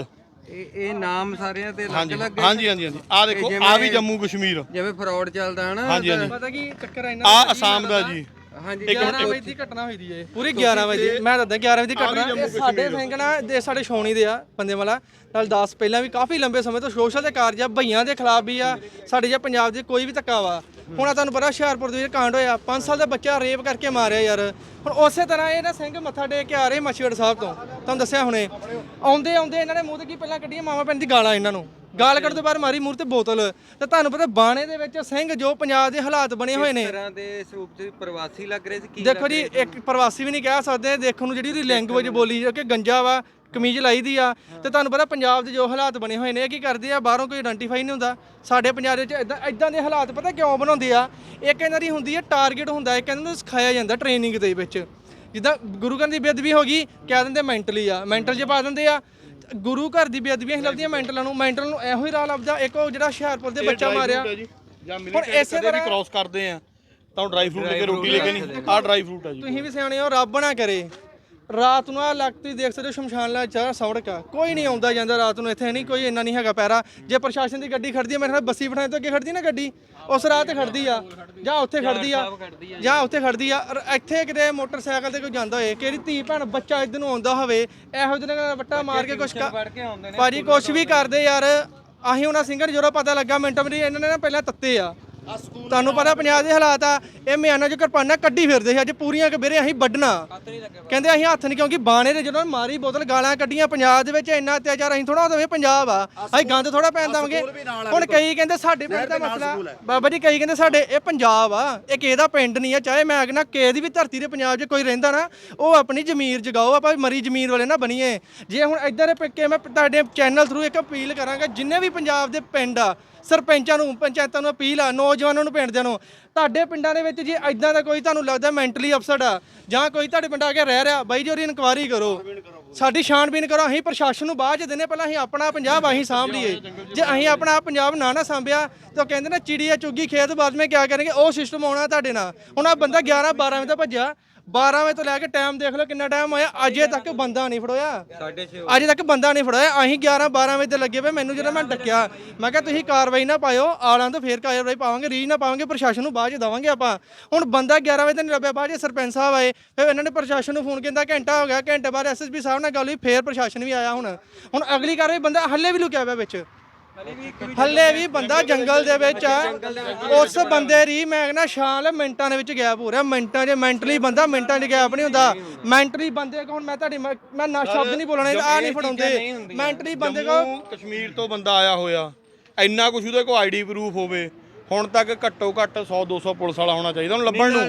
ਇਹ ਇਹ ਨਾਮ ਸਾਰਿਆਂ ਤੇ ਹਾਂਜੀ। ਅਲੱਗ-ਅਲੱਗ ਹਾਂਜੀ ਹਾਂਜੀ ਹਾਂਜੀ। ਆ ਦੇਖੋ ਆ ਵੀ ਜੰਮੂ ਕਸ਼ਮੀਰ। ਜਿਵੇਂ ਫਰਾਡ ਚੱਲਦਾ ਹਨਾ ਹਾਂਜੀ ਹਾਂਜੀ। ਪਤਾ ਕੀ ਚੱਕਰ ਹੈ ਇਹਨਾਂ ਆ ਅਸਾਮ ਦਾ ਜੀ। ਹਾਂਜੀ 11 ਵਜੇ ਦੀ ਘਟਨਾ ਹੋਈ ਦੀ ਏ। ਪੂਰੀ 11 ਵਜੇ। ਦੀ। ਮੈਂ ਦੱਸਦਾ 11 ਵਜੇ ਦੀ ਘਟਨਾ। ਇਹ ਸਾਡੇ ਸਿੰਘ ਨਾ ਦੇ ਸਾਡੇ ਛਾਉਣੀ ਦੇ ਆ ਬੰਦੇ ਵਾਲਾ। ਨਾਲ 10 ਪਹਿਲਾਂ ਵੀ ਕਾਫੀ ਲੰਬੇ ਸਮੇਂ ਤੋਂ ਸੋਸ਼ਲ ਦੇ ਕਾਰਜ ਆ ਭਈਆਂ ਦੇ ਖਿਲਾਫ ਵੀ ਆ ਸਾਡੇ ਜੇ ਪੰਜਾਬ ਦੇ ਕੋਈ ਵੀ ਧੱਕਾ ਵਾ। ਹੁਣ ਆ ਤੁਹਾਨੂੰ ਪਤਾ ਹੁਸ਼ਿਆਰਪੁਰ ਦੇ ਵਿੱਚ ਕਾਂਡ ਹੋਇਆ 5 ਸਾਲ ਦਾ ਬੱਚਾ ਰੇਪ ਕਰਕੇ ਮਾਰਿਆ ਯਾਰ। ਹੁਣ ਉਸੇ ਤਰ੍ਹਾਂ ਇਹ ਨਾ ਸਿੰਘ ਮੱਥਾ ਟੇਕ ਕੇ ਆ ਰਹੇ ਮਛੀੜ ਸਾਹਿਬ ਤੋਂ। ਤੁਹਾਨੂੰ ਦੱਸਿਆ ਹੁਣੇ। ਆਉਂਦੇ ਆਉਂਦੇ ਇਹਨਾਂ ਨੇ ਮੂੰਹ ਤੇ ਕੀ ਪਹਿਲਾਂ ਕੱਢੀਆਂ ਮਾਵਾ ਪਿੰਡ ਦੀ ਗਾਲਾਂ ਇਹਨਾਂ ਨੂੰ। ਗਾਲ ਕੱਢ ਤੋਂ ਬਾਅਦ ਮਾਰੀ ਮੂੰਹ ਤੇ ਬੋਤਲ। ਤੇ ਤੁਹਾਨੂੰ ਪਤਾ ਬਾਣੇ ਦੇ ਵਿੱਚ ਸਿੰਘ ਜੋ ਪੰਜਾਬ ਦੇ ਹਾਲਾਤ ਬਣੇ ਹੋਏ ਨੇ। ਇਸ ਤਰ੍ਹਾਂ ਦੇ ਸਰੂਪ ਚ ਪ੍ਰਵਾਸੀ ਲੱਗ ਰਹੇ ਸੀ? ਕੀ ਦੇਖੋ ਜੀ ਇੱਕ ਪ੍ਰਵਾਸੀ ਵੀ ਨਹੀਂ ਕਹਿ ਸਕਦੇ। ਦੇਖਣ ਨੂੰ ਜਿਹੜੀ ਉਹਦੀ ਲੈਂਗੁਏਜ ਬੋਲੀ ਜੋ ਕਿ ਗੰਜਾ ਵਾ ਕਮੀਜ਼ ਲਾਈ ਦੀ ਆ। ਤੇ ਤੁਹਾਨੂੰ ਪਤਾ ਪੰਜਾਬ ਦੇ ਜੋ ਹਾਲਾਤ ਬਣੇ ਹੋਏ ਨੇ ਇਹ ਕੀ ਕਰਦੇ ਆ? ਬਾਹਰੋਂ ਕੋਈ ਆਇਡੈਂਟੀਫਾਈ ਨਹੀਂ ਹੁੰਦਾ। ਸਾਡੇ ਪੰਜਾਬ ਦੇ ਵਿੱਚ ਇਦਾਂ ਇਦਾਂ ਦੇ ਹਾਲਾਤ ਪਤਾ ਕਿਉਂ ਬਣਾਉਂਦੇ ਆ? ਇੱਕ ਇਹਨਾਂ ਦੀ ਹੁੰਦੀ ਹੈ ਟਾਰਗੇਟ ਹੁੰਦਾ ਇੱਕ ਇਹਨਾਂ ਨੂੰ ਸਿਖਾਇਆ ਜਾਂਦਾ ਟ੍ਰੇਨਿੰਗ ਦੇ ਵਿੱਚ। ਜਿੱਦਾਂ ਗੁਰੂ ਘਰ ਦੀ ਬੇਅਦਬੀ ਹੋ ਗਈ ਕਹਿ ਦਿੰਦੇ ਮੈਂਟਲੀ ਆ। ਮੈਂਟਲ 'ਚ ਪਾ ਦਿੰਦੇ ਆ। ਗੁਰੂ ਘਰ ਦੀ ਬੇਅਦਬੀਆਂ ਹੀ ਲੱਭਦੀਆਂ ਮੈਂਟਲਾਂ ਨੂੰ ਮੈਂਟਲ ਨੂੰ ਇਹੋ ਹੀ ਰਾਹ ਲੱਭਦਾ ਇੱਕ ਉਹ ਜਿਹੜਾ ਹੁਸ਼ਿਆਰਪੁਰ ਦੇ ਬੱਚਾ ਮਾਰਿਆ। ਜਾਂ। ਮਿਲੀਟਰੀ ਇਸੇ ਤਰ੍ਹਾਂ- ਕ੍ਰਾਸ ਕਰਦੇ ਆ ਤਾਂ ਡਰਾਈ ਫਰੂਟ ਲੈ ਕੇ ਰੋਟੀ ਲੈ ਕੇ ਨਹੀਂ। ਆ ਡਰਾਈ ਫਰੂਟ ਆ ਜੀ। ਤੁਸੀਂ ਵੀ ਸਿਆਣੇ ਹੋ ਰੱਬ ਨਾ ਕਰੇ। ਰਾਤ ਨੂੰ ਆ ਲੱਗ ਤੁਸੀਂ ਦੇਖ ਸਕਦੇ ਹੋ ਸ਼ਮਸ਼ਾਨ ਲਾ ਚਾਹ ਸੜਕ ਆ। ਕੋਈ ਨਹੀਂ ਆਉਂਦਾ ਜਾਂਦਾ ਰਾਤ ਨੂੰ ਇੱਥੇ ਨਹੀਂ ਕੋਈ ਇੰਨਾ ਨਹੀਂ ਹੈਗਾ ਪੈਰਾ। ਜੇ ਪ੍ਰਸ਼ਾਸਨ ਦੀ ਗੱਡੀ ਖੜਦੀ ਹੈ ਮੇਰੇ ਨਾਲ ਬੱਸੀ ਬਿਠਾਏ ਤੋਂ ਅੱਗੇ ਖੜਦੀ ਨਾ ਗੱਡੀ? ਉਸ ਰਾਹ ਤੇ ਖੜਦੀ ਆ। ਜਾਂ ਉੱਥੇ ਖੜਦੀ ਆ। ਜਾਂ ਉੱਥੇ ਖੜਦੀ ਆ। ਔਰ ਇੱਥੇ ਕਿਤੇ ਮੋਟਰਸਾਈਕਲ ਤੇ ਕੋਈ ਜਾਂਦਾ ਹੋਏ ਕਿਹੜੀ ਧੀ ਭੈਣ ਬੱਚਾ ਇੱਧਰ ਨੂੰ ਆਉਂਦਾ ਹੋਵੇ ਇਹੋ ਜਿਹੇ ਨਾਲ ਵੱਟਾ ਮਾਰ ਕੇ ਕੁਛ ਭਾਜੀ ਕੁਛ ਵੀ ਕਰਦੇ ਯਾਰ। ਅਸੀਂ ਉਹਨਾਂ ਨੂੰ ਜਦੋਂ ਪਤਾ ਲੱਗਾ ਮਿੰਟਾਂ ਮਿੰਟ ਇਹਨਾਂ ਨੇ ਨਾ ਪਹਿਲਾਂ ਤੱਤੇ ਆ। ਤੁਹਾਨੂੰ ਪਤਾ ਪੰਜਾਬ ਦੇ ਹਾਲਾਤ ਆ ਇਹ ਮਿਆਨਾਂ ਚ ਕਿਰਪਾਨਾਂ ਕੱਢੀ ਫਿਰਦੇ ਸੀ ਅੱਜ ਪੂਰੀਆਂ ਕਬੇਰੇ ਅਸੀਂ ਵੱਢਣਾ। ਕਹਿੰਦੇ ਅਸੀਂ ਹੱਥ ਨਹੀਂ ਕਿਉਂਕਿ ਬਾਣੇ ਦੇ ਜਦੋਂ ਮਾਰੀ ਬੋਤਲ ਗਾਲਾਂ ਕੱਢੀਆਂ ਪੰਜਾਬ ਦੇ ਵਿੱਚ ਇੰਨਾ ਅਤਿਆਚਾਰ ਅਸੀਂ ਥੋੜਾ ਹੋਵੇ ਪੰਜਾਬ ਆ। ਅਸੀਂ ਗੰਦ ਥੋੜਾ ਪੈਣ ਦਵਾਂਗੇ। ਹੁਣ ਕਈ ਕਹਿੰਦੇ ਸਾਡੇ ਪਿੰਡ ਦਾ ਮਸਲਾ ਬਾਬਾ ਜੀ ਕਈ ਕਹਿੰਦੇ ਸਾਡੇ ਇਹ ਪੰਜਾਬ ਆ ਇਹ ਕਿਸੇ ਦਾ ਪਿੰਡ ਨਹੀਂ ਆ ਚਾਹੇ ਮੈਂ ਕਹਿੰਦਾ ਕਿਸੇ ਦੀ ਵੀ ਧਰਤੀ ਦੇ ਪੰਜਾਬ 'ਚ ਕੋਈ ਰਹਿੰਦਾ ਨਾ ਉਹ ਆਪਣੀ ਜ਼ਮੀਰ ਜਗਾਓ ਆਪਾਂ ਮਰੀ ਜ਼ਮੀਰ ਵਾਲੇ ਨਾ ਬਣੀਏ। ਜੇ ਹੁਣ ਇੱਧਰ ਪਿੱਕੇ ਮੈਂ ਤੁਹਾਡੇ ਚੈਨਲ ਥਰੂ ਇੱਕ ਅਪੀਲ ਕਰਾਂਗਾ ਜਿੰਨੇ ਵੀ ਪੰਜਾਬ ਦੇ ਪਿੰਡ ਆ ਸਰਪੰਚਾਂ ਨੂੰ ਪੰਚਾਇਤਾਂ ਨੂੰ ਅਪੀਲ ਆ ਨੌਜਵਾਨਾਂ ਨੂੰ ਪਿੰਡ ਦਿਆਂ ਨੂੰ। ਤੁਹਾਡੇ ਪਿੰਡਾਂ ਦੇ ਵਿੱਚ ਜੇ ਐਦਾਂ ਦਾ ਕੋਈ ਤੁਹਾਨੂੰ ਲੱਗਦਾ ਮੈਂਟਲੀ ਅਪਸੈਟ ਆ? ਜਾਂ ਕੋਈ ਤੁਹਾਡੇ ਪਿੰਡ ਆ ਕੇ ਰਹਿ ਰਿਹਾ? ਬਾਈ ਜੀ, ਉਹਦੀ ਇਨਕੁਆਇਰੀ ਕਰੋ। ਸਾਡੀ ਛਾਣਬੀਨ ਕਰੋ। ਅਸੀਂ ਪ੍ਰਸ਼ਾਸਨ ਨੂੰ ਬਾਅਦ ਚ ਦਿੰਦੇ ਪਹਿਲਾਂ ਅਸੀਂ ਆਪਣਾ ਪੰਜਾਬ ਅਸੀਂ ਸਾਂਭ ਲਈਏ। ਜੇ ਅਸੀਂ ਆਪਣਾ ਪੰਜਾਬ ਨਾ ਨਾ ਸਾਂਭਿਆ, ਤਾਂ ਕਹਿੰਦੇ ਨਾ ਚਿੜੀਆ ਚੁੱਗੀ ਖੇਤ ਬਾਅਦ ਵਿੱਚ ਕਿਆ ਕਰਾਂਗੇ ਉਹ ਸਿਸਟਮ ਆਉਣਾ ਤੁਹਾਡੇ ਨਾਲ। ਹੁਣ ਆ ਬੰਦਾ 11 12 ਵਜੇ ਤੱਕ ਭੱਜਿਆ। 12 ਵਜੇ ਤੋਂ ਲੈ ਕੇ ਟਾਈਮ ਦੇਖ ਲਓ ਕਿੰਨਾ ਟਾਈਮ ਹੋਇਆ। ਅਜੇ ਤੱਕ ਬੰਦਾ ਨਹੀਂ ਫੜੋਇਆ। ਅਜੇ ਤੱਕ ਬੰਦਾ ਨਹੀਂ ਫੜਾਇਆ। ਅਸੀਂ 11 12 ਵਜੇ ਤੇ ਲੱਗੇ ਪਏ। ਮੈਨੂੰ ਜਦੋਂ ਮੈਂ ਡੱਕਿਆ ਮੈਂ ਕਿਹਾ ਤੁਸੀਂ ਕਾਰਵਾਈ ਨਾ ਪਾਇਓ। ਆਲਾਂ ਤੋਂ ਫੇਰ ਕਾਰਵਾਈ ਪਾਵਾਂਗੇ ਰੀਜ ਨਾ ਪਾਵਾਂਗੇ ਪ੍ਰਸ਼ਾਸਨ ਨੂੰ ਬਾਅਦ ਚ ਦਵਾਂਗੇ ਆਪਾਂ। ਹੁਣ ਬੰਦਾ 11 ਵਜੇ ਤੇ ਨਹੀਂ ਲੱਭਿਆ ਬਾਅਦ ਚ ਸਰਪੰਚ ਸਾਹਿਬ ਆਏ। ਫਿਰ ਇਹਨਾਂ ਨੇ ਪ੍ਰਸ਼ਾਸਨ ਨੂੰ ਫੋਨ ਕੀਤਾ ਘੰਟਾ ਹੋ ਗਿਆ। ਘੰਟੇ ਬਾਅਦ ਐਸਐਸਪੀ ਸਾਹਿਬ ਨਾਲ ਗੱਲ ਹੋਈ ਫੇਰ ਪ੍ਰਸ਼ਾਸਨ ਵੀ ਆਇਆ ਹੁਣ। ਹੁਣ ਅਗਲੀ ਕਾਰਵਾਈ ਬੰਦਾ ਹੱਲੇ ਵੀ ਲੁਕਿਆ ਹੋਇਆ ਵਿੱਚ। ਹੱਲੇ ਵੀ ਬੰਦਾ ਜੰਗਲ ਦੇ ਵਿੱਚ ਆ। ਉਸ ਬੰਦੇ ਦੀ ਮੈਂ ਕਹਿੰਦਾ ਸ਼ਾਲ ਮਿੰਟਾਂ ਦੇ ਵਿੱਚ ਗੈਪ ਹੋ ਰਿਹਾ। ਮਿੰਟਾਂ 'ਚ ਮੈਂਟਲੀ ਬੰਦਾ ਮਿੰਟਾਂ 'ਚ ਗੈਪ ਨਹੀਂ ਹੁੰਦਾ। ਮੈਂਟਲੀ ਬੰਦੇ ਕੋ ਹੁਣ ਮੈਂ ਤੁਹਾਡੀ ਮੈਂ ਮੈਂ ਨਾ ਸ਼ਬਦ ਨਹੀਂ ਬੋਲਣੇ ਆ ਨਹੀਂ ਫੜਾਉਂਦੇ। ਮੈਂਟਲੀ ਬੰਦੇ ਕੋ ਜੰਮੂ ਕਸ਼ਮੀਰ ਤੋਂ ਬੰਦਾ ਆਇਆ ਹੋਇਆ। ਇੰਨਾ ਕੁਛ ਉਹਦੇ ਕੋਲ ਆਈਡੀ ਪ੍ਰੂਫ ਹੋਵੇ ਹੁਣ ਤੱਕ ਘੱਟੋ ਘੱਟ 100 200 ਪੁਲਿਸ ਵਾਲਾ ਹੋਣਾ ਚਾਹੀਦਾ ਉਹਨੂੰ ਲੱਭਣ ਨੂੰ।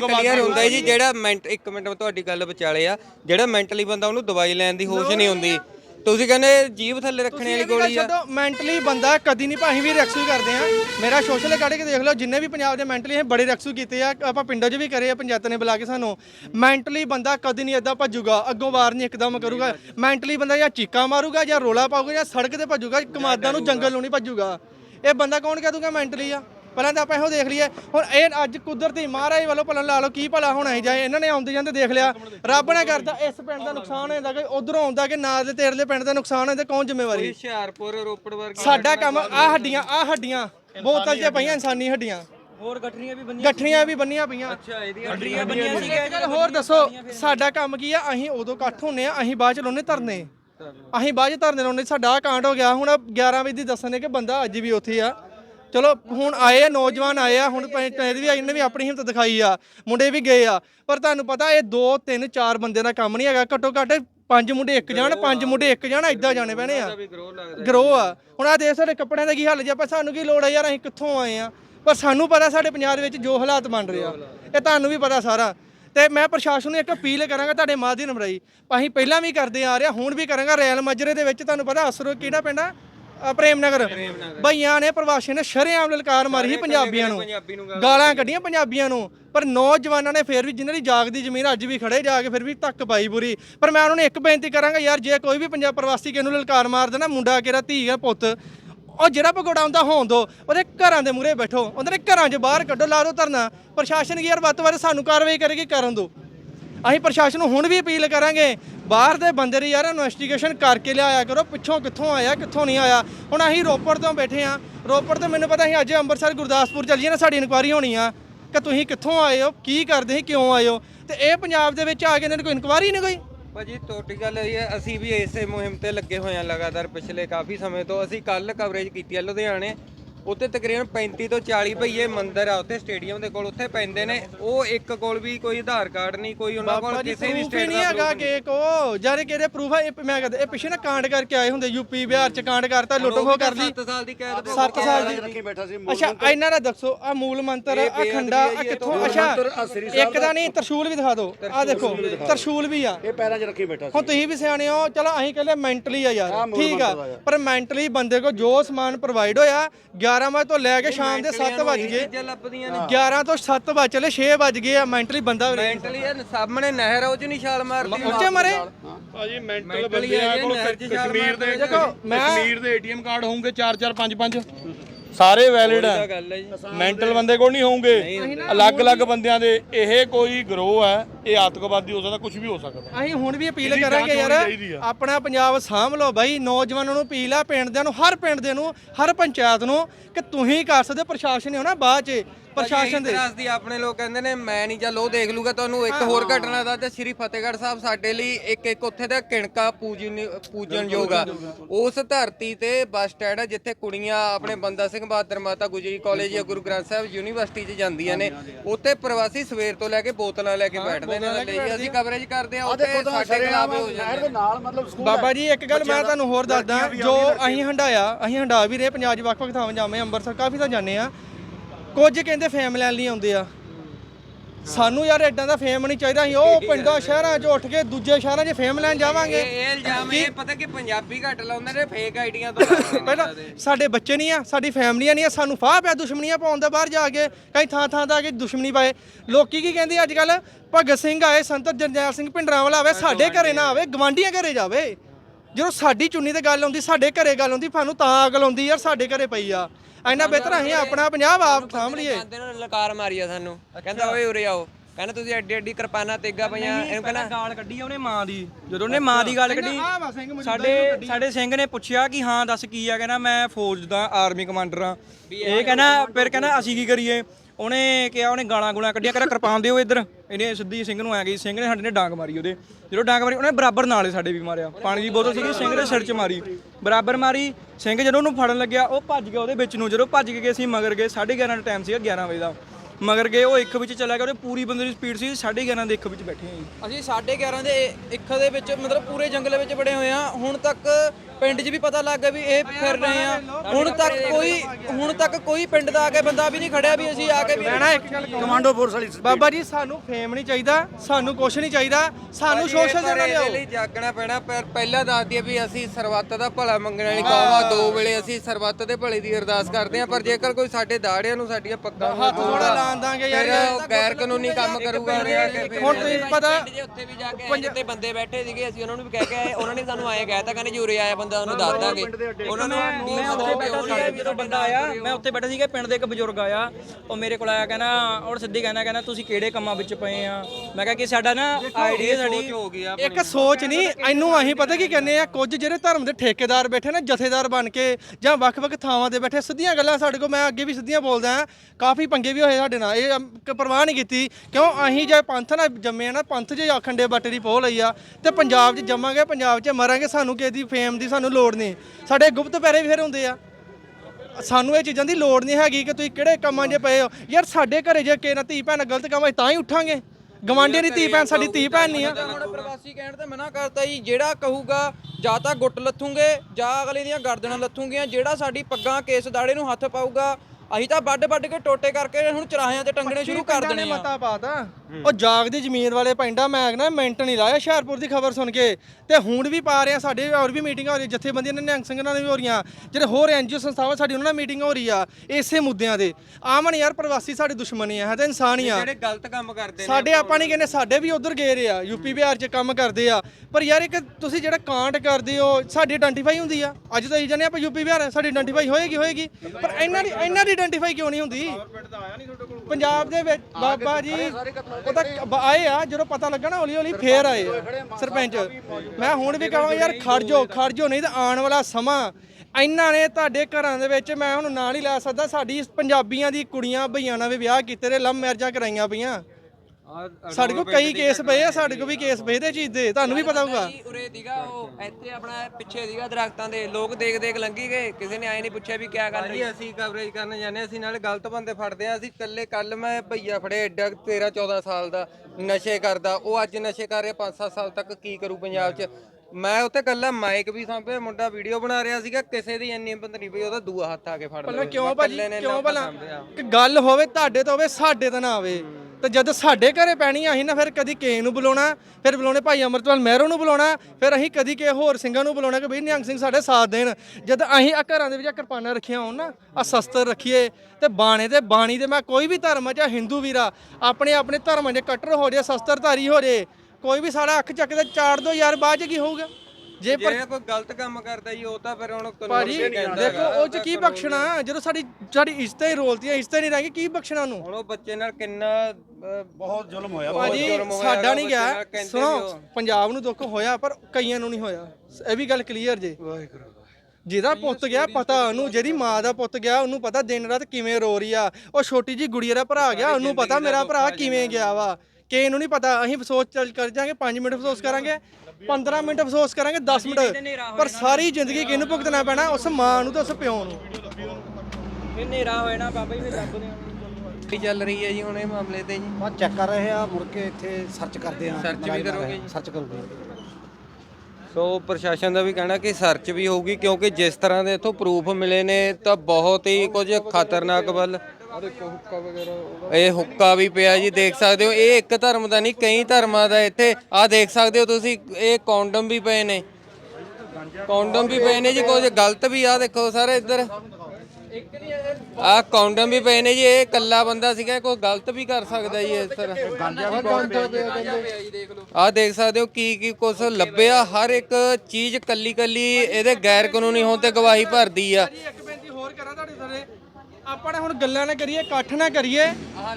ਕਲੀਅਰ ਹੁੰਦਾ ਜੀ ਜਿਹੜਾ ਮੈਂਟ ਇੱਕ ਮਿੰਟ ਮੈਂ ਤੁਹਾਡੀ ਗੱਲ ਵਿਚਾਲੇ ਆ। ਜਿਹੜਾ ਮੈਂਟਲੀ ਬੰਦਾ ਉਹਨੂੰ ਦਵਾਈ ਲੈਣ ਦੀ ਹੋਸ਼ ਨਹੀਂ ਹੁੰਦੀ। ਤੁਸੀਂ ਕਹਿੰਦੇ ਜੀਭ ਥੱਲੇ ਰੱਖਣੇ ਵਾਲੀ ਗੋਲੀ ਆ। ਛੱਡੋ ਮੈਂਟਲੀ ਬੰਦਾ ਕਦੀ ਨਹੀਂ ਭਾਵੇਂ ਵੀ ਰੈਕਸੂ ਕਰਦੇ ਆ। ਮੇਰਾ ਸੋਸ਼ਲ ਕੱਢ ਕੇ ਦੇਖ ਲਓ ਜਿੰਨੇ ਵੀ ਪੰਜਾਬ ਦੇ ਮੈਂਟਲੀ ਇਹ ਬੜੇ ਰੈਕਸੂ ਕੀਤੇ ਆ ਆਪਾਂ ਪਿੰਡਾਂ 'ਚ ਵੀ ਕਰੇ ਆ ਪੰਚਾਇਤ ਨੇ ਬੁਲਾ ਕੇ ਸਾਨੂੰ। ਮੈਂਟਲੀ ਬੰਦਾ ਕਦੀ ਨਹੀਂ ਏਦਾਂ ਭੱਜੂਗਾ ਅੱਗੋਂ ਵਾਰ ਨਹੀਂ ਇੱਕਦਮ ਕਰੂਗਾ। ਮੈਂਟਲੀ ਬੰਦਾ ਜਾਂ ਚੀਕਾਂ ਮਾਰੂਗਾ ਜਾਂ ਰੋਲਾ ਪਾਊਗਾ ਜਾਂ ਸੜਕ ਤੇ ਭੱਜੂਗਾ ਕਮਾਦਾਂ ਨੂੰ ਜੰਗਲ ਨੂੰ ਨਹੀਂ ਭੱਜੂਗਾ। ਇਹ ਬੰਦਾ ਕੌਣ ਕਹਿ ਦੂਗਾ ਮੈਂਟਲੀ ਆ? ਪਹਿਲਾਂ ਤਾਂ ਆਪਾਂ ਇਹੋ ਦੇਖ ਲਈਏ। ਹੁਣ ਇਹ ਅੱਜ ਕੁਦਰਤੀ ਮਹਾਰਾਜ ਵੱਲੋਂ ਭਲਾ ਲਾ ਲਓ ਕੀ ਭਲਾ ਹੋਣਾ ਹੀ ਜਾਏ ਇਹਨਾਂ ਨੇ ਆਉਂਦੇ ਜਾਂਦੇ ਦੇਖ ਲਿਆ। ਰੱਬ ਨੇ ਕਰਦਾ ਇਸ ਪਿੰਡ ਦਾ ਨੁਕਸਾਨ ਹੋ ਜਾਂਦਾ ਕਿ ਉਧਰੋਂ ਆਉਂਦਾ ਕਿ ਨਾਲ ਦੇ ਤੇਰਲੇ ਪਿੰਡ ਦਾ ਨੁਕਸਾਨ ਹੋ ਜਾਂਦਾ ਕੌਣ ਜ਼ਿੰਮੇਵਾਰੀ? ਹੁਸ਼ਿਆਰਪੁਰ ਰੋਪੜ ਵਰਗੇ ਸਾਡਾ ਕੰਮ ਆ ਹੱਡੀਆਂ ਆ ਹੱਡੀਆਂ। ਬੋਤਲ 'ਚ ਪਈਆਂ ਇਨਸਾਨੀ ਹੱਡੀਆਂ। ਹੋਰ ਗੱਠੜੀਆਂ ਵੀ ਬੰਨੀਆਂ ਗੱਠੜੀਆਂ ਵੀ ਬੰਨੀਆਂ ਪਈਆਂ। ਅੱਛਾ ਇਹਦੀ ਗੱਠੜੀਆਂ ਬੰਨੀਆਂ ਸੀ। ਗੱਲ ਹੋਰ ਦੱਸੋ ਸਾਡਾ ਕੰਮ ਕੀ ਆ? ਅਸੀਂ ਉਦੋਂ ਇਕੱਠ ਹੁੰਨੇ ਆ ਅਸੀਂ ਬਾਅਦ ਚ ਲਾਉਨੇ ਧਰਨੇ। ਅਸੀਂ ਬਾਅਦ ਚ ਧਰਨੇ ਲਾਉਨੇ ਸਾਡਾ ਕਾਂਡ ਹੋ ਗਿਆ। ਹੁਣ 11 ਵਜੇ ਦੀ ਦੱਸਣੇ ਕਿ ਬੰਦਾ ਅੱਜ ਵੀ ਉੱਥੇ ਆ। ਚਲੋ ਹੁਣ ਆਏ ਆ ਨੌਜਵਾਨ ਆਏ ਆ ਹੁਣ ਪੰਚਾਇਤ ਵੀ ਆਈ ਨੇ ਵੀ ਆਪਣੀ ਹਿੰਮਤ ਦਿਖਾਈ ਆ। ਮੁੰਡੇ ਵੀ ਗਏ ਆ। ਪਰ ਤੁਹਾਨੂੰ ਪਤਾ ਇਹ 2 3 4 ਬੰਦੇ ਦਾ ਕੰਮ ਨਹੀਂ ਹੈਗਾ। ਘੱਟੋ ਘੱਟ ਪੰਜ ਮੁੰਡੇ ਇੱਕ ਜਾਣ ਪੰਜ ਮੁੰਡੇ ਇੱਕ ਜਾਣ ਐਦਾਂ ਜਾਣੇ ਪੈਣੇ ਆ। ਗਰੋ ਆ। ਹੁਣ ਆ ਦੇਖ ਸਾਡੇ ਕੱਪੜਿਆਂ ਦਾ ਕੀ ਹਾਲ ਜੇ। ਆਪਾਂ ਸਾਨੂੰ ਕੀ ਲੋੜ ਆ ਯਾਰ ਅਸੀਂ ਕਿੱਥੋਂ ਆਏ ਆ? ਪਰ ਸਾਨੂੰ ਪਤਾ ਸਾਡੇ ਪੰਜਾਬ ਦੇ ਵਿੱਚ ਜੋ ਹਾਲਾਤ ਬਣ ਰਹੇ ਆ। ਇਹ ਤੁਹਾਨੂੰ ਵੀ ਪਤਾ ਸਾਰਾ। ਤੇ ਮੈਂ ਪ੍ਰਸ਼ਾਸਨ ਨੂੰ ਇੱਕ ਅਪੀਲ ਕਰਾਂਗਾ ਤੁਹਾਡੇ ਮਾਧਿਅਮ ਰਾਹੀਂ। ਅਸੀਂ ਪਹਿਲਾਂ ਵੀ ਕਰਦੇ ਆ ਰਹੇ ਹੁਣ ਵੀ ਕਰਾਂਗਾ। ਰੈਲ ਮਜਰੇ ਦੇ ਵਿੱਚ ਤੁਹਾਨੂੰ ਪਤਾ ਅਸਰ ਕਿਹੜਾ ਪਿੰਡ ਆ ਅ, ਪ੍ਰੇਮ ਨਗਰ ਭਈਆਂ ਨੇ ਪ੍ਰਵਾਸੀਆਂ ਨੇ ਸ਼ਰੇਆਮ ਲਲਕਾਰ ਮਾਰੀ ਸੀ ਪੰਜਾਬੀਆਂ ਨੂੰ। ਪੰਜਾਬੀ ਨੂੰ ਗਾਲਾਂ ਕੱਢੀਆਂ। ਪੰਜਾਬੀਆਂ ਨੂੰ। ਪਰ ਨੌਜਵਾਨਾਂ ਨੇ ਫਿਰ ਵੀ ਜਿਨ੍ਹਾਂ ਦੀ ਜਾਗਦੀ ਜ਼ਮੀਨ ਅੱਜ ਵੀ ਖੜੇ ਜਾ ਕੇ ਫਿਰ ਵੀ ਧੱਕ ਪਾਈ ਬੁਰੀ ਪਰ ਮੈਂ ਉਹਨਾਂ ਨੂੰ ਇੱਕ ਬੇਨਤੀ ਕਰਾਂਗਾ ਯਾਰ ਜੇ ਕੋਈ ਵੀ ਪੰਜਾਬ ਪ੍ਰਵਾਸੀ ਕਿਸੇ ਨੂੰ ਲਲਕਾਰ ਮਾਰਦਾ ਨਾ ਮੁੰਡਾ ਕਿਹੜਾ ਧੀ ਆ ਪੁੱਤ ਉਹ ਜਿਹੜਾ ਭਗੋੜਾ ਆਉਂਦਾ ਹੋਣ ਦੋ ਉਹਦੇ ਘਰਾਂ ਦੇ ਮੂਹਰੇ ਬੈਠੋ ਉਹਨਾਂ ਦੇ ਘਰਾਂ 'ਚ ਬਾਹਰ ਕੱਢੋ ਲਾ ਦਿਓ ਧਰਨਾ। ਪ੍ਰਸ਼ਾਸਨ ਕੀ ਯਾਰ ਵੱਧ ਤੋਂ ਵੱਧ ਸਾਨੂੰ ਕਾਰਵਾਈ ਕਰੇਗੀ ਕਰਨ ਦੋ। ਅਸੀਂ ਪ੍ਰਸ਼ਾਸਨ ਨੂੰ ਹੁਣ ਵੀ ਅਪੀਲ ਕਰਾਂਗੇ, ਬਾਹਰ ਦੇ ਬੰਦੇ ਦੀ ਯਾਰ ਇਨਵੈਸਟੀਗੇਸ਼ਨ ਕਰਕੇ ਲਿਆਇਆ ਕਰੋ, ਪਿੱਛੋਂ ਕਿੱਥੋਂ ਆਇਆ, ਕਿੱਥੋਂ ਨਹੀਂ ਆਇਆ। ਹੁਣ ਅਸੀਂ ਰੋਪੜ ਤੋਂ ਬੈਠੇ ਆ ਰੋਪੜ ਤੋਂ ਮੈਨੂੰ ਪਤਾ ਅਸੀਂ ਅੱਜ ਅੰਮ੍ਰਿਤਸਰ, ਗੁਰਦਾਸਪੁਰ ਚੱਲੀਏ ਨਾ, ਸਾਡੀ ਇਨਕੁਆਰੀ ਹੋਣੀ ਆ। ਕਿ ਤੁਸੀਂ ਕਿੱਥੋਂ ਆਏ ਹੋ, ਕੀ ਕਰਦੇ ਸੀ, ਕਿਉਂ ਆਏ ਹੋ? ਤੇ ਇਹ ਪੰਜਾਬ ਦੇ ਵਿੱਚ ਆ ਕੇ ਇਹਨਾਂ ਦੀ ਕੋਈ ਇਨਕੁਆਰੀ ਨਹੀਂ ਕੋਈ? ਭਾਜੀ, ਤੁਹਾਡੀ ਗੱਲ ਇਹ ਹੈ, ਅਸੀਂ ਵੀ ਇਸੇ ਮੁਹਿੰਮ ਤੇ ਲੱਗੇ ਹੋਏ ਹਾਂ ਲਗਾਤਾਰ ਪਿਛਲੇ ਕਾਫੀ ਸਮੇਂ ਤੋਂ। ਅਸੀਂ ਕੱਲ ਕਵਰੇਜ ਕੀਤੀ ਹੈ ਲੁਧਿਆਣੇ। ਉੱਥੇ ਤਕਰੀਬਨ 35 ਤੋਂ 40 ਭਈਏ ਮੰਦਿਰ ਆ ਉੱਥੇ ਸਟੇਡੀਅਮ ਦੇ ਕੋਲ ਉੱਥੇ ਪੈਂਦੇ ਨੇ। ਉਹ ਇੱਕ ਕੋਲ ਵੀ ਕੋਈ ਆਧਾਰ ਕਾਰਡ ਨਹੀਂ ਕੋਈ ਉਹਨਾਂ ਕੋਲ ਕਿਸੇ ਵੀ ਸਟੇਟ ਨਹੀਂ ਦਾ ਹੈਗਾ ਕਿ ਕੋ ਜਾਰੇ ਕਿਹੜੇ ਪ੍ਰੂਫ ਹੈ ਇਹ ਮੈਂ ਕਹਿੰਦਾ ਇਹ ਪਿੱਛੇ ਨਾ ਕਾਂਡ ਕਰਕੇ ਆਏ ਹੁੰਦੇ ਯੂਪੀ ਬਿਹਾਰ ਚ ਕਾਂਡ ਕਰਤਾ ਲੁੱਟ ਖੋ ਕਰ ਲਈ। 7 ਸਾਲ ਦੀ ਕੈਦ ਦੇ 7 ਸਾਲ ਦੀ। ਰੱਖੀ ਬੈਠਾ ਸੀ ਅੱਛਾ ਇਹਨਾਂ ਦਾ ਦੱਸੋ ਆ ਮੂਲ ਮੰਤਰ ਆ ਖੰਡਾ ਆ ਕਿੱਥੋਂ ਅੱਛਾ ਇੱਕ ਦਾ ਨਹੀਂ ਤਰਸ਼ੂਲ ਵੀ ਦਿਖਾ ਦਿਓ। ਆ ਦੇਖੋ ਤਰਸ਼ੂਲ ਵੀ ਆ। ਇਹ ਪੈਰਾਂ 'ਚ ਰੱਖੀ ਬੈਠਾ ਸੀ। ਹੁਣ ਤੁਸੀਂ ਵੀ ਸਿਆਣੇ ਹੋ ਚਲੋ ਅਸੀਂ ਕਹਿੰਦੇ ਮੈਂਟਲੀ ਆ ਯਾਰ ਠੀਕ ਆ। ਪਰ ਮੈਂਟਲੀ ਬੰਦੇ ਕੋ ਜੋ ਸਮਾਨ ਪ੍ਰੋਵਾਈਡ ਹੋਇਆ 11 ਵਜੇ ਤੋਂ ਲੈ ਕੇ ਸ਼ਾਮ ਦੇ 7 ਵਜ ਗਏ। ਚੀਜ਼ਾਂ ਲੱਭਦੀਆਂ ਨੇ। 11 ਤੋਂ 7 ਵਜ ਚਲੇ 6 ਵਜ ਗਏ ਆ ਮੈਂਟਲੀ ਬੰਦਾ। ਮੈਂਟਲੀ ਸਾਹਮਣੇ ਨਹਿਰ ਆ, ਉਹ ਚ ਨਹੀਂ ਛਾਲ ਮਾਰਦੀ। ਉੱਚੇ ਮਰੇ। ਭਾਜੀ ਮੈਂਟਲ Mental ਬੰਦੇ ਹੀ ਆ ਹੈ ਕੋਲ ਕਸ਼ਮੀਰ ਦੇ ਦੇਖੋ, ਮੈਂ- ਕਸ਼ਮੀਰ ਦੇ ਏਟੀਐਮ ਕਾਰਡ ਹੋਣਗੇ 4 4 5 5 ਸਾਰੇ ਵੈਲਿਡ ਹੈ ਗੱਲ ਹੈ ਜੀ। ਮੈਂਟਲ ਬੰਦੇ ਕੋਲ ਨਹੀਂ ਹੋਣਗੇ। ਅਲੱਗ-ਅਲੱਗ ਬੰਦਿਆਂ ਦੇ ਇਹ ਕੋਈ ਗਰੋਹ ਹੈ ਇਹ ਆਤੰਕਵਾਦੀ ਹੋ ਸਕਦਾ ਕੁਝ ਵੀ ਹੋ ਸਕਦਾ। ਅਸੀਂ ਹੁਣ ਵੀ ਅਪੀਲ ਕਰਾਂਗੇ ਯਾਰ। ਆਪਣਾ ਪੰਜਾਬ ਸਾਂਭ ਲਓ ਬਾਈ ਨੌਜਵਾਨਾਂ ਨੂੰ ਅਪੀਲ ਆ ਪਿੰਡ ਨੂੰ ਹਰ ਪਿੰਡ ਦੇ ਨੂੰ ਹਰ ਪੰਚਾਇਤ ਨੂੰ ਕਿ ਤੁਸੀਂ ਕਰ ਸਕਦੇ ਹੋ, ਪ੍ਰਸ਼ਾਸਨ ਹੀ ਹੋਣਾ ਬਾਅਦ ਚ। ਪ੍ਰਸ਼ਾਸਨ ਦੇ ਇਤਰਾਜ਼ ਦੀ ਆਪਣੇ ਲੋਕ ਕਹਿੰਦੇ ਨੇ ਮੈਂ ਨਹੀਂ ਚੱਲ ਉਹ ਦੇਖ ਲੂਗਾ ਤੁਹਾਨੂੰ ਇੱਕ ਹੋਰ ਘਟਨਾ ਦਾ ਤੇ ਸ੍ਰੀ ਫਤਿਹਗੜ੍ਹ ਸਾਹਿਬ ਸਾਡੇ ਲਈ ਇੱਕ ਇੱਕ ਉੱਥੇ ਦਾ ਕਿਣਕਾ ਪੂਜਨ ਪੂਜਨਯੋਗ ਆ। ਉਸ ਧਰਤੀ ਤੇ ਬੱਸ ਸਟੈਂਡ ਹੈ ਜਿੱਥੇ ਕੁੜੀਆਂ ਆਪਣੇ ਬੰਦਾ ਸਿੰਘ ਬਹਾਦਰ ਮਾਤਾ ਗੁਜਰੀ ਕਾਲਜ ਜਾਂ ਗੁਰੂ ਗ੍ਰੰਥ ਸਾਹਿਬ ਯੂਨੀਵਰਸਿਟੀ 'ਚ ਜਾਂਦੀਆਂ ਨੇ। ਉੱਥੇ ਪ੍ਰਵਾਸੀ ਸਵੇਰ ਤੋਂ ਲੈ ਕੇ ਬੋਤਲਾਂ ਲੈ ਕੇ ਬੈਠਦੇ ਨੇ ਜੀ ਅਸੀਂ ਕਵਰੇਜ ਕਰਦੇ ਆ ਉੱਥੇ ਸਾਡੇ ਖਿਲਾਫ ਹੋ ਜਾਂਦੇ ਦੇ ਨਾਲ ਮਤਲਬ ਸਕੂਲ ਬਾਬਾ ਜੀ ਇੱਕ ਗੱਲ ਮੈਂ ਤੁਹਾਨੂੰ ਹੋਰ ਦੱਸਦਾ ਜੋ ਅਸੀਂ ਹੰਡਾਇਆ ਅਸੀਂ ਹੰਡਾ ਵੀ ਰਹੇ ਪੰਜਾਬ 'ਚ ਵੱਖ-ਵੱਖ ਥਾਵਾਂ ਜਾਵੇਂ ਅੰਮ੍ਰਿਤਸਰ ਕਾਫੀ ਥਾਂ ਜਾਂਦੇ ਆ। ਕੁਝ ਕਹਿੰਦੇ ਫੇਮ ਲੈਣ ਲਈ ਆਉਂਦੇ ਆ। ਸਾਨੂੰ ਯਾਰ ਐਡਾਂ ਦਾ ਫੇਮ ਨਹੀਂ ਚਾਹੀਦਾ ਅਸੀਂ ਉਹ ਪਿੰਡਾਂ ਸ਼ਹਿਰਾਂ 'ਚ ਉੱਠ ਕੇ ਦੂਜੇ ਸ਼ਹਿਰਾਂ 'ਚ ਫੇਮ ਲੈਣ ਜਾਵਾਂਗੇ। ਇਹ ਇਹ ਇਲਜ਼ਾਮ ਇਹ ਪਤਾ ਕਿ ਪੰਜਾਬੀ ਘੱਟ ਲਾਉਂਦੇ ਨੇ ਫੇਕ ਆਈਡੀਆਂ ਤੋਂ ਲਾਉਂਦੇ ਨੇ ਪਹਿਲਾਂ ਸਾਡੇ ਬੱਚੇ ਨਹੀਂ ਆ ਸਾਡੀ ਫੈਮਲੀਆਂ ਨਹੀਂ ਆ ਸਾਨੂੰ ਫਾਹ ਪਿਆ ਦੁਸ਼ਮਣੀਆਂ ਪਾਉਣ ਦਾ ਬਾਹਰ ਜਾ ਕੇ ਕਈ ਥਾਂ ਥਾਂ ਦਾ ਕੇ ਦੁਸ਼ਮਣੀ ਪਾਏ। ਲੋਕੀ ਕੀ ਕਹਿੰਦੇ ਅੱਜ ਕੱਲ ਭਗਤ ਸਿੰਘ ਆਏ ਸੰਤ ਜਰਨੈਲ ਸਿੰਘ ਭਿੰਡਰਾਂਵਾਲਾ ਆਵੇ ਸਾਡੇ ਘਰੇ ਨਾ ਆਵੇ ਗਵਾਂਢੀਆਂ ਘਰੇ ਜਾਵੇ। ਜਦੋਂ ਸਾਡੀ ਚੁੰਨੀ ਤੇ ਗੱਲ ਆਉਂਦੀ ਸਾਡੇ ਘਰੇ ਗੱਲ ਆਉਂਦੀ ਸਾਨੂੰ ਤਾਂ ਅਕਲ ਆਉਂਦੀ ਯਾਰ ਸਾਡੇ ਘਰੇ ਪਈ ਆ। ਇੰਨਾ ਬਿਹਤਰ ਅਸੀਂ ਆਪਣਾ ਪੰਜਾਬ ਆਪ ਸਾਂਭ ਲਈਏ ਜਾਂਦੇ ਨੇ ਲਕਾਰ ਮਾਰੀ ਆ ਸਾਨੂੰ। ਕਹਿੰਦਾ ਓਏ ਉਰੇ ਆਓ। ਕਹਿੰਦਾ ਤੁਸੀਂ ਐਡੀ ਐਡੀ ਕਿਰਪਾਨਾਂ ਤੇਗਾ ਪਈਆਂ। ਇਹਨੂੰ ਕਹਿੰਦਾ ਗਾਲ ਕੱਢੀ ਆ ਉਹਨੇ ਮਾਂ ਦੀ। ਜਦੋਂ ਉਹਨੇ ਮਾਂ ਦੀ ਗੱਲ ਕੱਢੀ ਸਾਡੇ ਸਾਡੇ ਸਿੰਘ ਨੇ ਪੁੱਛਿਆ ਕਿ ਹਾਂ ਦੱਸ ਕੀ ਆ। ਕਹਿੰਦਾ ਮੈਂ ਫੌਜ ਦਾ ਆਰਮੀ ਕਮਾਂਡਰ ਆ ਇਹ ਕਹਿੰਦਾ ਫਿਰ ਕਹਿੰਦਾ ਅਸੀਂ ਕੀ ਕਰੀਏ? ਉਹਨੇ ਕਿਹਾ, ਉਹਨੇ ਗਾਲਾਂ ਗੁਲਾਂ ਕੱਢੀਆਂ, ਕਹਿੰਦਾ ਕਿਰਪਾਨ ਦਿਓ ਇੱਧਰ। ਇਹਨੇ ਸਿੱਧੀ ਸਿੰਘ ਨੂੰ ਆ ਗਈ ਸਿੰਘ ਨੇ ਸਾਡੇ ਨੇ ਡਾਂਗ ਮਾਰੀ ਉਹਦੇ। ਜਦੋਂ ਡਾਂਗ ਮਾਰੀ, ਉਹਨੇ ਬਰਾਬਰ ਨਾਲੇ ਸਾਡੇ ਵੀ ਮਾਰਿਆ। ਪਾਣੀ ਦੀ ਬੋਤਲ ਸੀਗੀ, ਸਿੰਘ ਦੇ ਸਿਰ 'ਚ ਮਾਰੀ। ਬਰਾਬਰ ਮਾਰੀ, ਸਿੰਘ ਜਦੋਂ ਉਹਨੂੰ ਫੜਨ ਲੱਗਿਆ, ਉਹ ਭੱਜ ਗਿਆ ਉਹਦੇ ਵਿੱਚ ਨੂੰ। ਜਦੋਂ ਭੱਜ ਕੇ ਗਏ ਅਸੀਂ ਮਗਰ ਗਏ 11:30 ਦਾ ਟਾਈਮ ਸੀਗਾ 11 ਵਜੇ ਦਾ। ਮਗਰ ਗਏ ਉਹ ਇੱਕ ਵਿੱਚ ਚਲਾ ਗਿਆ ਉਹਦੇ ਪੂਰੀ ਬੰਦੇ ਦੀ ਸਪੀਡ ਸੀ 11:30 ਦੇ ਇੱਕ ਵਿੱਚ ਬੈਠੇ ਆ ਜੀ। ਅਸੀਂ 11:30 ਦੇ ਇੱਕ ਦੇ ਵਿੱਚ ਮਤਲਬ ਪੂਰੇ ਜੰਗਲ ਵਿੱਚ ਬੜੇ ਹੋਏ ਆ। ਹੁਣ ਤੱਕ ਪਿੰਡ 'ਚ ਵੀ ਪਤਾ ਲੱਗ ਗਿਆ ਵੀ ਇਹ ਫਿਰ ਰਹੇ ਆ। ਹੁਣ ਤੱਕ ਕੋਈ ਹੁਣ ਤੱਕ ਕੋਈ ਪਿੰਡ ਦਾ ਆ ਕੇ ਬੰਦਾ ਵੀ ਨਹੀਂ ਖੜਿਆ ਵੀ ਅਸੀਂ ਆ ਕੇ ਵੀ ਇੱਕ। ਕਮਾਂਡੋ ਫੋਰਸ ਵਾਲੀ ਬਾਬਾ ਜੀ ਸਾਨੂੰ ਫੇਮ ਨਹੀਂ ਚਾਹੀਦਾ ਸਾਨੂੰ ਕੁਛ ਨਹੀਂ ਚਾਹੀਦਾ ਸਾਨੂੰ ਸੋਸ਼ਲ ਦੇ ਨਾਲ ਇਹਦੇ ਲਿਆਓ। ਲਈ ਜਾਗਣਾ ਪੈਣਾ ਪਰ ਪਹਿਲਾਂ ਦੱਸ ਦਈਏ ਵੀ ਅਸੀਂ ਸਰਬੱਤ ਦਾ ਭਲਾ ਮੰਗਣ ਵਾਲੀ ਕੌਮ ਆ। ਦੋ ਵੇਲੇ ਅਸੀਂ ਸਰਬੱਤ ਦੇ ਭਲੇ ਦੀ ਅਰਦਾਸ ਕਰਦੇ ਆ ਪਰ ਜੇਕਰ ਕੋਈ ਸਾਡੇ ਦਾੜਿਆਂ ਨੂੰ ਸਾਡੀਆਂ ਪੱਗਾਂ ਨੂੰ ਹੱਥ ਥੋੜਾ ਲਾਣ ਦਾਂਗੇ ਯਾਰ। ਫਿਰ ਉਹ ਗੈਰ ਕਾਨੂੰਨੀ ਕੰਮ ਕਰੂਗਾ ਆ ਕੇ ਫਿਰ। ਹੁਣ ਤੁਸੀਂ ਪਤਾ ਪਿੰਡ ਦੇ ਉੱਥੇ ਵੀ ਜਾ ਕੇ ਆਏ ਜਿੱਤੇ ਬੰਦੇ ਬੈਠੇ ਸੀਗੇ ਅਸੀਂ ਉਹਨਾਂ ਨੂੰ ਵੀ ਕਹਿ ਕੇ ਆਏ। ਉਹਨਾਂ ਨੇ ਸਾਨੂੰ ਆਏ ਕਹਿਤਾ ਕਹਿੰਦੇ ਜੀ ਉਰੇ ਆਇਆ ਬੰਦਾ ਉਹਨੂੰ ਦੱਸ ਦਾਂਗੇ। ਉਹਨਾਂ ਨੂੰ ਮੈਂ ਉੱਥੇ ਬੈਠਾ ਸੀਗਾ ਜਦੋਂ ਬੰਦਾ ਆਇਆ ਮੈਂ ਉੱਥੇ ਬੈਠਾ ਸੀਗਾ ਪਿੰਡ ਦੇ ਇੱਕ ਬਜ਼ੁਰਗ ਆਇਆ। ਉਹ ਮੇਰੇ ਕੋਲ ਆਇਆ ਕਹਿੰਦਾ ਔਰ ਸਿੱਧੀ ਕਹਿੰਦਾ ਕਹਿੰਦਾ ਤੁਸੀਂ ਕਿਹੜੇ ਕੰਮਾਂ ਵਿੱਚ ਪਏ ਆ? ਮੈਂ ਕਿਹਾ ਕਿ ਸਾਡਾ ਨਾ ਆਈਡੀਆ ਸਾਡੀ ਹੋ ਗਿਆ ਇੱਕ ਸੋਚ ਨਹੀਂ ਇਹਨੂੰ ਅਸੀਂ ਪਤਾ ਕੀ ਕਹਿੰਦੇ ਆ ਕੁਝ ਜਿਹੜੇ ਧਰਮ ਦੇ ਠੇਕੇਦਾਰ ਬੈਠੇ ਨੇ ਜਥੇਦਾਰ ਬਣ ਕੇ ਜਾਂ ਵੱਖ-ਵੱਖ ਥਾਵਾਂ ਤੇ ਬੈਠੇ ਸਿੱਧੀਆਂ ਗੱਲਾਂ ਸਾਡੇ ਕੋਲ ਮੈਂ ਅੱਗੇ ਵੀ ਸਿੱਧੀਆਂ ਬੋਲਦਾ ਆ ਕਾਫੀ ਪੰਗੇ ਵੀ ਹੋਏ ਸਾਡੇ ਨਾਲ। ਇਹ ਕ- ਪਰਵਾਹ ਨਹੀਂ ਕੀਤੀ। ਕਿਉਂ? ਅਸੀਂ ਜੇ ਪੰਥ ਨਾਲ ਜੰਮੇ ਆ ਨਾ, ਪੰਥ 'ਚ ਆਖੰਡੇ ਬੱਟੇ ਦੀ ਪੋਹ ਲਈ ਆ। ਤੇ ਪੰਜਾਬ 'ਚ ਜੰਮਾਂਗੇ, ਪੰਜਾਬ 'ਚ ਮਰਾਂਗੇ, ਸਾਨੂੰ ਕਿਸੇ ਦੀ ਫੇਮ ਦੀ ਸਾਨੂੰ ਲੋੜ ਨਹੀਂ। ਸਾਡੇ ਗੁਪਤ ਪੈਰੇ ਵੀ ਫਿਰ ਹੁੰਦੇ ਆ। ਸਾਨੂੰ ਇਹ ਚੀਜ਼ਾਂ ਦੀ ਲੋੜ ਨਹੀਂ ਹੈਗੀ ਕਿ ਤੁਸੀਂ ਕਿਹੜੇ ਕੰਮਾਂ 'ਚ ਪਏ ਹੋ। ਯਾਰ ਸਾਡੇ ਘਰੇ ਜੇ ਕਿਸੇ ਨਾਲ ਧੀ ਭੈਣ ਨਾਲ ਗਲਤ ਕੰਮ ਹੋਏ, ਤਾਂ ਹੀ ਉੱਠਾਂਗੇ। ਗਵਾਂਢੀਆਂ ਦੀ ਧੀ ਭੈਣ, ਸਾਡੀ ਧੀ ਭੈਣ ਨਹੀਂ ਆ। ਹੁਣ ਪ੍ਰਵਾਸੀ ਕਹਿਣ ਤੇ ਮਨਾ ਕਰਤਾ ਜੀ, ਜਿਹੜਾ ਕਹੂਗਾ, ਜਾਂ ਤਾਂ ਗੁੱਟ ਲੱਥੂਗੇ, ਜਾਂ ਅਗਲੇ ਦੀਆਂ ਗਰਦਨਾਂ ਲੱਥੂਗੀਆਂ, ਜਿਹੜਾ ਸਾਡੀ ਪੱਗਾਂ ਕੇਸ ਦਾੜੇ ਨੂੰ ਹੱਥ ਪਾਊਗਾ ਅਸੀਂ ਤਾਂ ਵੱਡ ਵੱਡ ਕੇ ਟੋਟੇ ਕਰਕੇ ਹੁਣ ਚਰਾਹਿਆਂ ਤੇ ਟੰਗਣੇ ਸ਼ੁਰੂ ਕਰ ਦੇਣੇ ਆ। ਮਤਾ ਪਾਤਾ ਉਹ ਜਾਗਦੀ ਜ਼ਮੀਨ ਵਾਲੇ ਪਿੰਡਾਂ ਮੈਂ ਕਹਿੰਦਾ ਮਿੰਟ ਨਹੀਂ ਲਾਇਆ ਹੁਸ਼ਿਆਰਪੁਰ ਦੀ ਖਬਰ ਸੁਣ ਕੇ। ਤੇ ਹੁਣ ਵੀ ਪਾ ਰਹੇ ਆ ਸਾਡੇ ਹੋਰ ਵੀ ਮੀਟਿੰਗਾਂ ਹੋ ਰਹੀਆਂ ਜਥੇਬੰਦੀਆਂ ਨੇ ਨਿਹੰਗ ਸਿੰਘਾਂ ਨਾਲ ਵੀ ਹੋ ਰਹੀਆਂ ਜਿਹੜੇ ਹੋਰ ਐਨਜੀਓ ਸੰਸਥਾਵਾਂ ਸਾਡੀ ਉਹਨਾਂ ਨਾਲ ਮੀਟਿੰਗ ਹੋ ਰਹੀ ਆ ਇਸੇ ਮੁੱਦਿਆਂ ਦੇ ਆਮਨ ਯਾਰ ਪ੍ਰਵਾਸੀ ਸਾਡੇ ਦੁਸ਼ਮਣ ਹੀ ਆ ਹੈ ਤਾਂ ਇਨਸਾਨ ਹੀ ਆ। ਜਿਹੜੇ ਗਲਤ ਕੰਮ ਕਰਦੇ ਨੇ ਸਾਡੇ ਆਪਾਂ ਨਹੀਂ ਕਹਿੰਦੇ ਸਾਡੇ ਵੀ ਉਧਰ ਗਏ ਰਹੇ ਆ ਯੂਪੀ ਬਿਹਾਰ 'ਚ ਕੰਮ ਕਰਦੇ ਆ। ਪਰ ਯਾਰ ਇੱਕ ਤੁਸੀਂ ਜਿਹੜਾ ਕਾਂਡ ਕਰਦੇ ਹੋ ਸਾਡੀ ਆਇਡੈਂਟੀਫਾਈ ਹੁੰਦੀ ਆ। ਅੱਜ ਤਾਂ ਇਹ ਜਾਨੇ ਆਪਾਂ ਯੂਪੀ ਬਿਹਾਰ ਆ, ਸਾਡੀ ਆਇਡੈਂਟੀਫਾਈ ਹੋਏਗੀ ਹੋਏਗੀ। ਪਰ ਇਹਨਾਂ ਦੀ ਇਹਨਾਂ ਦੀ ਆਇਡੈਂਟੀਫਾਈ ਕਿਉਂ ਨਹੀਂ ਹੁੰਦੀ? ਪੰਜਾਬ ਦੇ ਵਿੱਚ ਬਾਬਾ ਜੀ। ਉਹ ਤਾਂ ਬ- ਆਏ ਆ ਜਦੋਂ ਪਤਾ ਲੱਗਾ ਨਾ ਹੌਲੀ ਹੌਲੀ ਫੇਰ ਆਏ ਆ ਸਰਪੰਚ। ਮੈਂ ਹੁਣ ਵੀ ਕਹਾਂ ਯਾਰ ਖੜ ਜਾਓ ਖੜ ਜਾਓ ਨਹੀਂ ਤਾਂ ਆਉਣ ਵਾਲਾ ਸਮਾਂ। ਇਹਨਾਂ ਨੇ ਤੁਹਾਡੇ ਘਰਾਂ ਦੇ ਵਿੱਚ ਮੈਂ ਹੁਣ ਨਾਂ ਨਹੀਂ ਲੈ ਸਕਦਾ ਸਾਡੀ ਪੰਜਾਬੀਆਂ ਦੀ ਕੁੜੀਆਂ ਭਈਆਂ ਨਾਲ ਵੀ ਵਿਆਹ ਕੀਤੇ ਨੇ ਲਵ ਮੈਰਿਜਾਂ ਕਰਾਈਆਂ ਪਈਆਂ। ਸਾਡੇ ਕੋਲ ਕਈ ਕੇਸ ਪਏ ਆ ਸਾਡੇ ਕੋਲ ਵੀ ਕੇਸ ਪਏ ਤੇ ਚੀਜ਼ ਦੇ ਤੁਹਾਨੂੰ ਵੀ ਪਤਾ ਹੋਊਗਾ। ਉਰੇ ਦੀਗਾ ਉਹ ਇੱਥੇ ਆਪਣਾ ਪਿੱਛੇ ਦੀਗਾ ਦਰਖਤਾਂ ਦੇ ਲੋਕ ਦੇਖ ਦੇਖ ਲੰਗੀ ਗਏ ਕਿਸੇ ਨੇ ਆਏ ਨਹੀਂ ਪੁੱਛਿਆ ਵੀ ਕਿਆ ਗੱਲ ਹੋਈ। ਅਸੀਂ ਕਵਰੇਜ ਕਰਨ ਜਾਂਦੇ ਹਾਂ, ਅਸੀਂ ਨਾਲੇ ਗਲਤ ਬੰਦੇ ਫੜਦੇ ਆ ਅਸੀਂ ਕੱਲੇ ਕੱਲ ਮੈਂ ਭਈਆ ਫੜਿਆ ਐਡਾ 13 14 ਸਾਲ ਦਾ ਨਸ਼ੇ ਕਰਦਾ ਉਹ ਅੱਜ ਨਸ਼ੇ ਕਰ ਰਿਹਾ 5 7 ਸਾਲ ਤੱਕ ਕੀ ਕਰੂ ਪੰਜਾਬ 'ਚ? ਮੈਂ ਉੱਥੇ ਕੱਲਾ ਮਾਈਕ ਵੀ ਸਾਂਭੇ ਮੁੰਡਾ ਵੀਡੀਓ ਬਣਾ ਰਿਹਾ ਸੀਗਾ ਕਿਸੇ ਦੀ ਇੰਨੀ ਹਿੰਮਤ ਨਹੀਂ ਪਈ ਉਹਦਾ ਦੂਆ ਹੱਥ ਆ ਕੇ ਫੜ ਭਲਾ ਲਿਆ ਕਿਉਂ ਭਾਜੀ ਕਿਉਂ ਭਲਾ ਕਿ ਗੱਲ ਹੋਵੇ ਤੁਹਾਡੇ ਤੋਂ ਹੋਵੇ ਸਾਡੇ ਤੋਂ ਨਾ ਆਵੇ ਤੇ ਜਦ ਸਾਡੇ ਘਰੇ ਪੈਣੀ ਅਸੀਂ ਨਾ ਫਿਰ ਕਦੀ ਕੇ ਨੂੰ ਬੁਲਾਉਣਾ ਫਿਰ ਬੁਲਾਉਣੇ ਭਾਈ ਅਮਰਤਪਾਲ ਮਹਿਰੋ ਨੂੰ ਬੁਲਾਉਣਾ ਫਿਰ ਅਸੀਂ ਕਦੀ ਕੇ ਹੋਰ ਸਿੰਘਾਂ ਨੂੰ ਬੁਲਾਉਣਾ ਕਿ ਬਈ ਨਿਹੰਗ ਸਿੰਘ ਸਾਡੇ ਸਾਥ ਦੇਣ। ਜਦ ਅਸੀਂ ਆ ਘਰਾਂ ਦੇ ਵਿੱਚ ਆਹ ਕਿਰਪਾਨਾਂ ਰੱਖੀਆਂ ਹੋਣ ਨਾ ਆ ਸ਼ਸਤਰ ਰੱਖੀਏ ਤੇ ਬਾਣੇ ਤੇ ਬਾਣੀ ਤੇ ਮੈਂ ਕੋਈ ਵੀ ਧਰਮ ਚ ਹਿੰਦੂ ਵੀਰਾ ਆਪਣੇ ਆਪਣੇ ਧਰਮਾਂ ਦੇ ਕੱਟਰ ਹੋ ਜੇ ਸ਼ਸਤਰਧਾਰੀ ਹੋ ਜੇ ਕੋਈ ਵੀ ਸਾਡਾ ਅੱਖ ਚੱਕ ਕੇ ਚਾੜ ਦੋ ਯਾਰ ਬਾਅਦ ਚ ਕੀ ਹੋਊਗਾ? ਜੇ ਪਰ ਜੇ ਕੋਈ ਗਲਤ ਕੰਮ ਕਰਦਾ ਜੀ ਉਹ ਤਾਂ ਫਿਰ ਹੁਣ ਕਾਨੂੰਨ ਭਾਜੀ ਕੀ ਕਹਿੰਦਾ ਦੇਖੋ ਹੈਗਾ। ਉਹ ਚ ਕੀ ਬਖਸ਼ਣਾ? ਜਦੋਂ ਸਾਡੀ ਸਾਡੀ ਇੱਜ਼ਤਾਂ ਹੀ ਰੋਲਤੀਆਂ ਇੱਜ਼ਤਾਂ ਨਹੀਂ ਰਹਿ ਗਈ ਕੀ ਬਖਸ਼ਣਾ ਉਹਨੂੰ? ਹੁਣ ਉਹ ਬੱਚੇ ਨਾਲ ਕਿੰਨਾ ਬਹੁਤ ਜ਼ੁਲਮ ਹੋਇਆ ਭਾਜੀ ਸਾਡਾ ਨਹੀਂ ਗਿਆ। ਸੁਣੋ ਪੰਜਾਬ ਨੂੰ ਦੁੱਖ ਹੋਇਆ ਪਰ ਕਈਆਂ ਨੂੰ ਨਹੀਂ ਹੋਇਆ। ਇਹ ਵੀ ਗੱਲ ਕਲੀਅਰ ਜੇ। ਜਿਹਦਾ ਪੁੱਤ ਗਿਆ ਪਤਾ ਉਹਨੂੰ ਜਿਹਦੀ ਮਾਂ ਦਾ ਪੁੱਤ ਗਿਆ ਉਹਨੂੰ ਪਤਾ ਦਿਨ ਰਾਤ ਕਿਵੇਂ ਰੋ ਰਹੀ ਆ। ਉਹ ਛੋਟੀ ਜੀ ਗੁੜੀਆ ਦਾ ਭਰਾ ਗਿਆ ਉਹਨੂੰ ਪਤਾ ਮੇਰਾ ਭਰਾ ਕਿਵੇਂ ਗਿਆ ਵਾ। ਕਿ ਇਹਨੂੰ ਨਹੀਂ ਪਤਾ ਅਸੀਂ ਅਫਸੋਸ ਚੱਲ ਕਰ ਜਾਾਂਗੇ 5 ਮਿੰਟ ਅਫਸੋਸ ਕਰਾਂਗੇ 15 ਮਿੰਟ ਅਫਸੋਸ ਕਰਾਂਗੇ 10 ਮਿੰਟ ਪਰ ਸਾਰੀ ਜ਼ਿੰਦਗੀ ਕਿਹਨੂੰ ਭੁਗਤਣਾ ਪੈਣਾ? ਉਸ ਮਾਂ ਨੂੰ ਤੇ ਉਸ ਪਿਓ ਨੂੰ। ਇਹ ਹਨੇਰਾ ਹੋਏ ਨਾ ਬਾਬਾ ਜੀ ਫਿਰ ਲੱਭਦੇ ਆ ਕੀ ਚੱਲ ਰਹੀ ਹੈ ਜੀ ਹੁਣ ਇਹ ਮਾਮਲੇ ਤੇ ਜੀ? ਬਸ ਚੈੱਕ ਕਰ ਰਹੇ ਆ ਮੁੜ ਕੇ ਇੱਥੇ ਸਰਚ ਕਰਦੇ ਆ। Search ਵੀ ਕਰੋਗੇ ਜੀ? ਸਰਚ ਕਰੋਗੇ। ਸੋ ਪ੍ਰਸ਼ਾਸਨ ਦਾ ਵੀ ਕਹਿਣਾ ਕਿ ਸਰਚ ਵੀ ਹੋਊਗੀ ਕਿਉਂਕਿ ਜਿਸ ਤਰ੍ਹਾਂ ਦੇ ਇਥੋਂ ਪ੍ਰੂਫ ਮਿਲੇ ਨੇ ਤਾਂ ਬਹੁਤ ਹੀ ਕੁਝ ਖਤਰਨਾਕ ਵੱਲ ਇਹ ਹੁੱਕਾ ਵੀ ਪਿਆ ਜੀ ਦੇਖ ਸਕਦੇ ਹੋ। ਇਹ ਇੱਕ ਧਰਮ ਦਾ ਨਹੀਂ ਕਈ ਧਰਮਾਂ ਦਾ ਇੱਥੇ। ਆਹ ਦੇਖ ਸਕਦੇ ਹੋ ਤੁਸੀਂ ਇਹ ਕੌਂਡਮ ਵੀ ਪਏ ਨੇ। ਕੌਂਡਮ ਵੀ ਪਏ ਨੇ ਜੀ ਕੁਝ ਗਲਤ ਵੀ ਆ ਦੇਖੋ ਸਾਰੇ ਇੱਧਰ। ਆ ਕੌਂਡਮ ਵੀ ਪਏ ਨੇ ਜੀ ਇਹ ਇਕੱਲਾ ਬੰਦਾ ਸੀਗਾ ਕੋਈ ਗਲਤ ਵੀ ਕਰ ਸਕਦਾ ਜੀ ਇਸ ਤਰ੍ਹਾਂ। ਆ ਦੇਖ ਸਕਦੇ ਹੋ ਕੀ ਕੀ ਕੁਝ ਲੱਭਿਆ। ਹਰ ਇੱਕ ਚੀਜ਼ ਕੱਲੀ ਕੱਲੀ ਇਹਦੇ ਗੈਰ ਕਾਨੂੰਨੀ ਹੋਣ ਤੇ ਗਵਾਹੀ ਭਰਦੀ ਆ। ਜੀ ਇੱਕ ਬੇਨਤੀ ਹੋਰ ਕਰਾਂ ਤੁਹਾਡੇ ਸਾਰੇ। ਆਪਾਂ ਨਾ ਹੁਣ ਗੱਲਾਂ ਨਾ ਕਰੀਏ ਇਕੱਠ ਨਾ ਕਰੀਏ।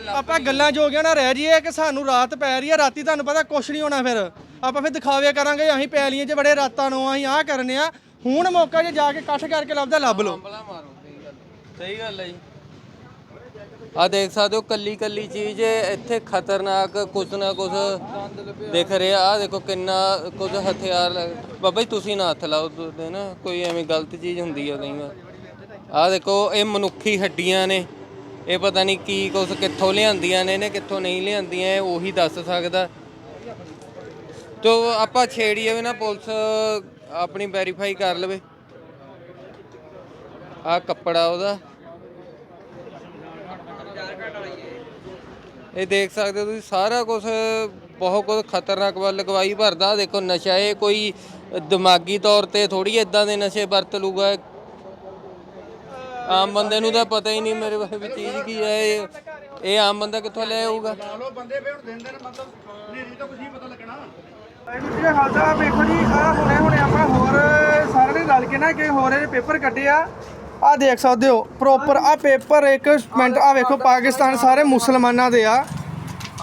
ਆਪਾਂ ਗੱਲਾਂ ਜੋਗਿਆਂ ਨਾ ਰਹਿ ਜਾਈਏ ਕਿ ਸਾਨੂੰ ਰਾਤ ਪੈ ਰਹੀ ਹੈ ਰਾਤੀ ਤੁਹਾਨੂੰ ਪਤਾ ਕੁਛ ਨਹੀਂ ਹੋਣਾ ਫਿਰ। ਆਪਾਂ ਫਿਰ ਦਿਖਾਵੇ ਕਰਾਂਗੇ ਅਸੀਂ ਪੈਲੀਆਂ 'ਚ ਬੜੇ ਰਾਤਾਂ ਨੂੰ ਅਸੀਂ ਆਹ ਕਰਨੇ ਆ। ਹੁਣ ਮੌਕਾ ਜੇ ਜਾ ਕੇ ਇਕੱਠ ਕਰਕੇ ਲੱਭਦਾ ਲੱਭ ਲਓ। ਸਹੀ ਗੱਲ ਹੈ। ਜੀ। ਆ ਦੇਖ ਸਕਦੇ ਹੋ ਕੱਲੀ ਕੱਲੀ ਚੀਜ਼ ਇੱਥੇ ਖਤਰਨਾਕ ਕੁਝ ਨਾ ਕੁਝ ਦਿਖ ਰਿਹਾ। ਆ ਦੇਖੋ ਕਿੰਨਾ ਕੁਝ ਹਥਿਆਰ ਬਾਬਾ ਜੀ ਤੁਸੀਂ ਨਾ ਹੱਥ ਲਾਓ ਨਾ ਕੋਈ ਐਵੇਂ ਗਲਤ ਚੀਜ਼ ਹੁੰਦੀ ਆ ਕਈ ਵਾਰ ਆਹ ਦੇਖੋ, ਇਹ ਮਨੁੱਖੀ ਹੱਡੀਆਂ ਨੇ। ਇਹ ਪਤਾ ਨਹੀਂ ਕੀ ਕੁਛ ਕਿੱਥੋਂ ਲਿਆਂਦੀਆਂ ਨੇ ਇਹਨੇ ਕਿੱਥੋਂ ਨਹੀਂ ਲਿਆਂਦੀਆਂ, ਇਹ ਉਹੀ ਦੱਸ ਸਕਦਾ। ਤੋ ਆਪਾਂ ਛੇੜੀਏ ਵੀ ਨਾ, ਪੁਲਿਸ ਆਪਣੀ ਵੈਰੀਫਾਈ ਕਰ ਲਵੇ। ਆ ਕੱਪੜਾ ਉਹਦਾ। ਇਹ ਦੇਖ ਸਕਦੇ ਹੋ ਤੁਸੀਂ, ਸਾਰਾ ਕੁਝ ਬਹੁਤ ਕੁਝ ਖਤਰਨਾਕ ਵੱਲ ਲਗਵਾਈ ਭਰਦਾ। ਦੇਖੋ, ਨਸ਼ਾ, ਇਹ ਕੋਈ ਦਿਮਾਗੀ ਤੌਰ ਤੇ ਥੋੜੀ ਇਦਾਂ ਦੇ ਨਸ਼ੇ ਵਰਤ ਲੂਗਾ। ਆਮ ਬੰਦੇ ਨੂੰ ਤਾਂ ਪਤਾ ਹੀ ਨਹੀਂ ਮੇਰੇ ਬਾਰੇ ਵੀ ਚੀਜ਼ ਕੀ ਹੈ ਇਹ ਇਹ ਆਮ ਬੰਦਾ ਕਿੱਥੋਂ ਲੈ ਆਊਗਾ? ਵਾਹਿਗੁਰੂ ਜੀ ਕਾ ਖਾਲਸਾ ਵੇਖੋ ਜੀ ਆ ਹੁਣੇ ਹੁਣੇ ਆਪਾਂ ਹੋਰ ਸਾਰਿਆਂ ਨੇ ਰਲ ਕੇ ਨਾ ਕਿ ਹੋਰ ਇਹ ਪੇਪਰ ਕੱਢੇ ਆ। ਆ ਦੇਖ ਸਕਦੇ ਹੋ ਪ੍ਰੋਪਰ ਆ ਪੇਪਰ ਇੱਕ ਮਿੰਟ ਆ ਵੇਖੋ ਪਾਕਿਸਤਾਨ ਸਾਰੇ ਮੁਸਲਮਾਨਾਂ ਦੇ ਆ।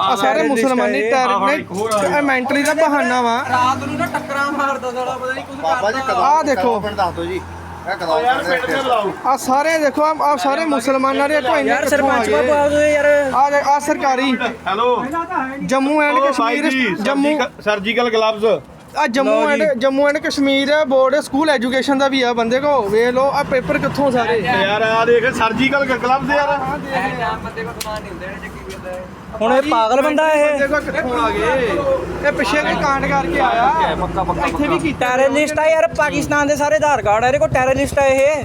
ਆ ਸਾਰੇ ਮੁਸਲਮਾਨੀ ਟੈਰ ਮੈਂਟਲੀ ਦਾ ਬਹਾਨਾ ਵਾ। ਰਾਤ ਨੂੰ ਨਾ ਟੱਕਰਾਂ ਮਾਰਦਾ ਸਾਲਾ ਪਤਾ ਨਹੀਂ ਕੁਝ ਕਦੋਂ ਆ ਦੇਖੋ। ਪਿੰਡ ਦੱਸ ਦਿਓ ਜੀ। ਆ ਸਾਰੇ ਦੇਖੋ ਆ ਸਾਰੇ ਮੁਸਲਮਾਨਾਂ ਦੇ ਕੋਈ ਨਹੀਂ ਸਰਪੰਚ ਬਾਬਾ ਯਾਰ। ਆ ਦੇ- ਆ ਸਰਕਾਰੀ। Hello. Jammu and Kashmir Jammu surgical gloves ਆ Jammu and Jammu and Kashmir board school education ਦਾ ਵੀ ਆ ਬੰਦੇ ਕੋ ਵੇਖ ਲਓ ਆ ਪੇਪਰ ਕਿੱਥੋਂ ਸਾਰੇ? ਯਾਰ ਆ ਦੇਖ ਸਰਜੀਕਲ ਗਲਵਜ਼ ਯਾਰ। ਆਮ ਬੰਦੇ ਕੋਲ ਸਮਾਨ ਨਹੀਂ ਹੁੰਦੇ ਨੇ ਚੱਕੀ ਫਿਰਦਾ ਹੈ। ਹੁਣ ਇਹ ਪਾਗਲ ਬੰਦਾ ਇਹ। ਦੇਖੋ ਕਿੱਥੋਂ ਆ ਗਏ ਇਹ। ਪਿੱਛੇ ਕੋਈ ਕਾਂਡ ਕਰਕੇ ਆਇਆ। ਇੱਥੇ ਵੀ ਕੀਤਾ। ਟੈਰਰਿਸਟ ਆ ਯਾਰ ਪਾਕਿਸਤਾਨ ਦੇ ਸਾਰੇ ਆਧਾਰ ਕਾਰਡ ਆ ਇਹਦੇ ਕੋਲ ਟੈਰਰਿਸਟ ਆ ਇਹ।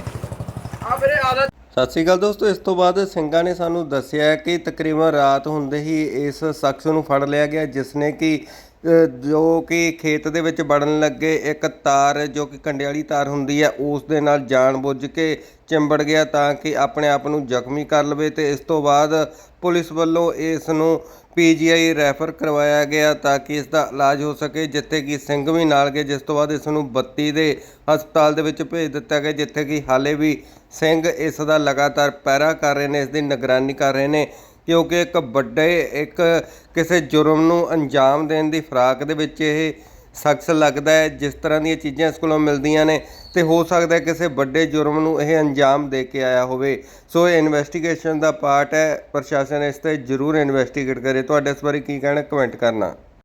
ਸਤਿ ਸ਼੍ਰੀ ਅਕਾਲ ਦੋਸਤੋ ਇਸ ਤੋਂ ਬਾਅਦ ਸਿੰਘਾਂ ਨੇ ਸਾਨੂੰ ਦੱਸਿਆ ਕਿ ਤਕਰੀਬਨ ਰਾਤ ਹੁੰਦੇ ਹੀ ਇਸ ਸ਼ਖਸ ਨੂੰ ਫੜ ਲਿਆ ਗਿਆ ਜਿਸ ਨੇ ਕਿ ਜੋ ਕਿ ਖੇਤ ਦੇ ਵਿੱਚ ਵੜਨ ਲੱਗੇ, ਇੱਕ ਤਾਰ ਜੋ ਕਿ ਕੰਡੇ ਵਾਲੀ ਤਾਰ ਹੁੰਦੀ ਹੈ, ਉਸ ਦੇ ਨਾਲ ਜਾਣਬੁੱਝ ਕੇ ਚਿੰਬੜ ਗਿਆ ਤਾਂ ਕਿ ਆਪਣੇ ਆਪ ਨੂੰ ਜ਼ਖਮੀ ਕਰ ਲਵੇ ਤੇ ਇਸ ਤੋਂ ਬਾਅਦ ਪੁਲਿਸ ਵੱਲੋਂ ਇਸ ਨੂੰ ਪੀਜੀਆਈ ਰੈਫਰ ਕਰਵਾਇਆ ਗਿਆ ਤਾਂ ਕਿ ਇਸ ਦਾ ਇਲਾਜ ਹੋ ਸਕੇ, ਜਿੱਥੇ ਕਿ ਸਿੰਘ ਵੀ ਨਾਲ ਗਏ, ਜਿਸ ਤੋਂ ਬਾਅਦ ਇਸ ਨੂੰ 32 ਦੇ ਹਸਪਤਾਲ ਦੇ ਵਿੱਚ ਭੇਜ ਦਿੱਤਾ ਗਿਆ, ਜਿੱਥੇ ਕਿ ਹਾਲੇ ਵੀ ਸਿੰਘ ਇਸ ਦਾ ਲਗਾਤਾਰ ਪਹਿਰਾ ਕਰ ਰਹੇ ਨੇ, ਇਸ ਦੀ ਨਿਗਰਾਨੀ ਕਰ ਰਹੇ ਨੇ। ਕਿਉਂਕਿ ਇੱਕ ਵੱਡੇ, ਇੱਕ ਕਿਸੇ ਜੁਰਮ ਨੂੰ ਅੰਜਾਮ ਦੇਣ ਦੀ ਫਰਾਕ ਦੇ ਵਿੱਚ ਇਹ ਸ਼ਖਸ ਲੱਗਦਾ ਹੈ, ਜਿਸ ਤਰ੍ਹਾਂ ਦੀਆਂ ਚੀਜ਼ਾਂ ਇਸ ਕੋਲੋਂ ਮਿਲਦੀਆਂ ਨੇ, ਤੇ ਹੋ ਸਕਦਾ ਹੈ ਕਿਸੇ ਵੱਡੇ ਜੁਰਮ ਨੂੰ ਇਹ ਅੰਜਾਮ ਦੇ ਕੇ ਆਇਆ ਹੋਵੇ। ਸੋ ਇਹ ਇਨਵੈਸਟੀਗੇਸ਼ਨ ਦਾ ਪਾਰਟ ਹੈ। ਪ੍ਰਸ਼ਾਸਨ ਇਸ ਤੇ ਜ਼ਰੂਰ ਇਨਵੈਸਟੀਗੇਟ ਕਰੇ। ਤੁਹਾਡੇ ਇਸ ਬਾਰੇ ਕੀ ਕਹਿਣਾ ਕਮੈਂਟ ਕਰਨਾ।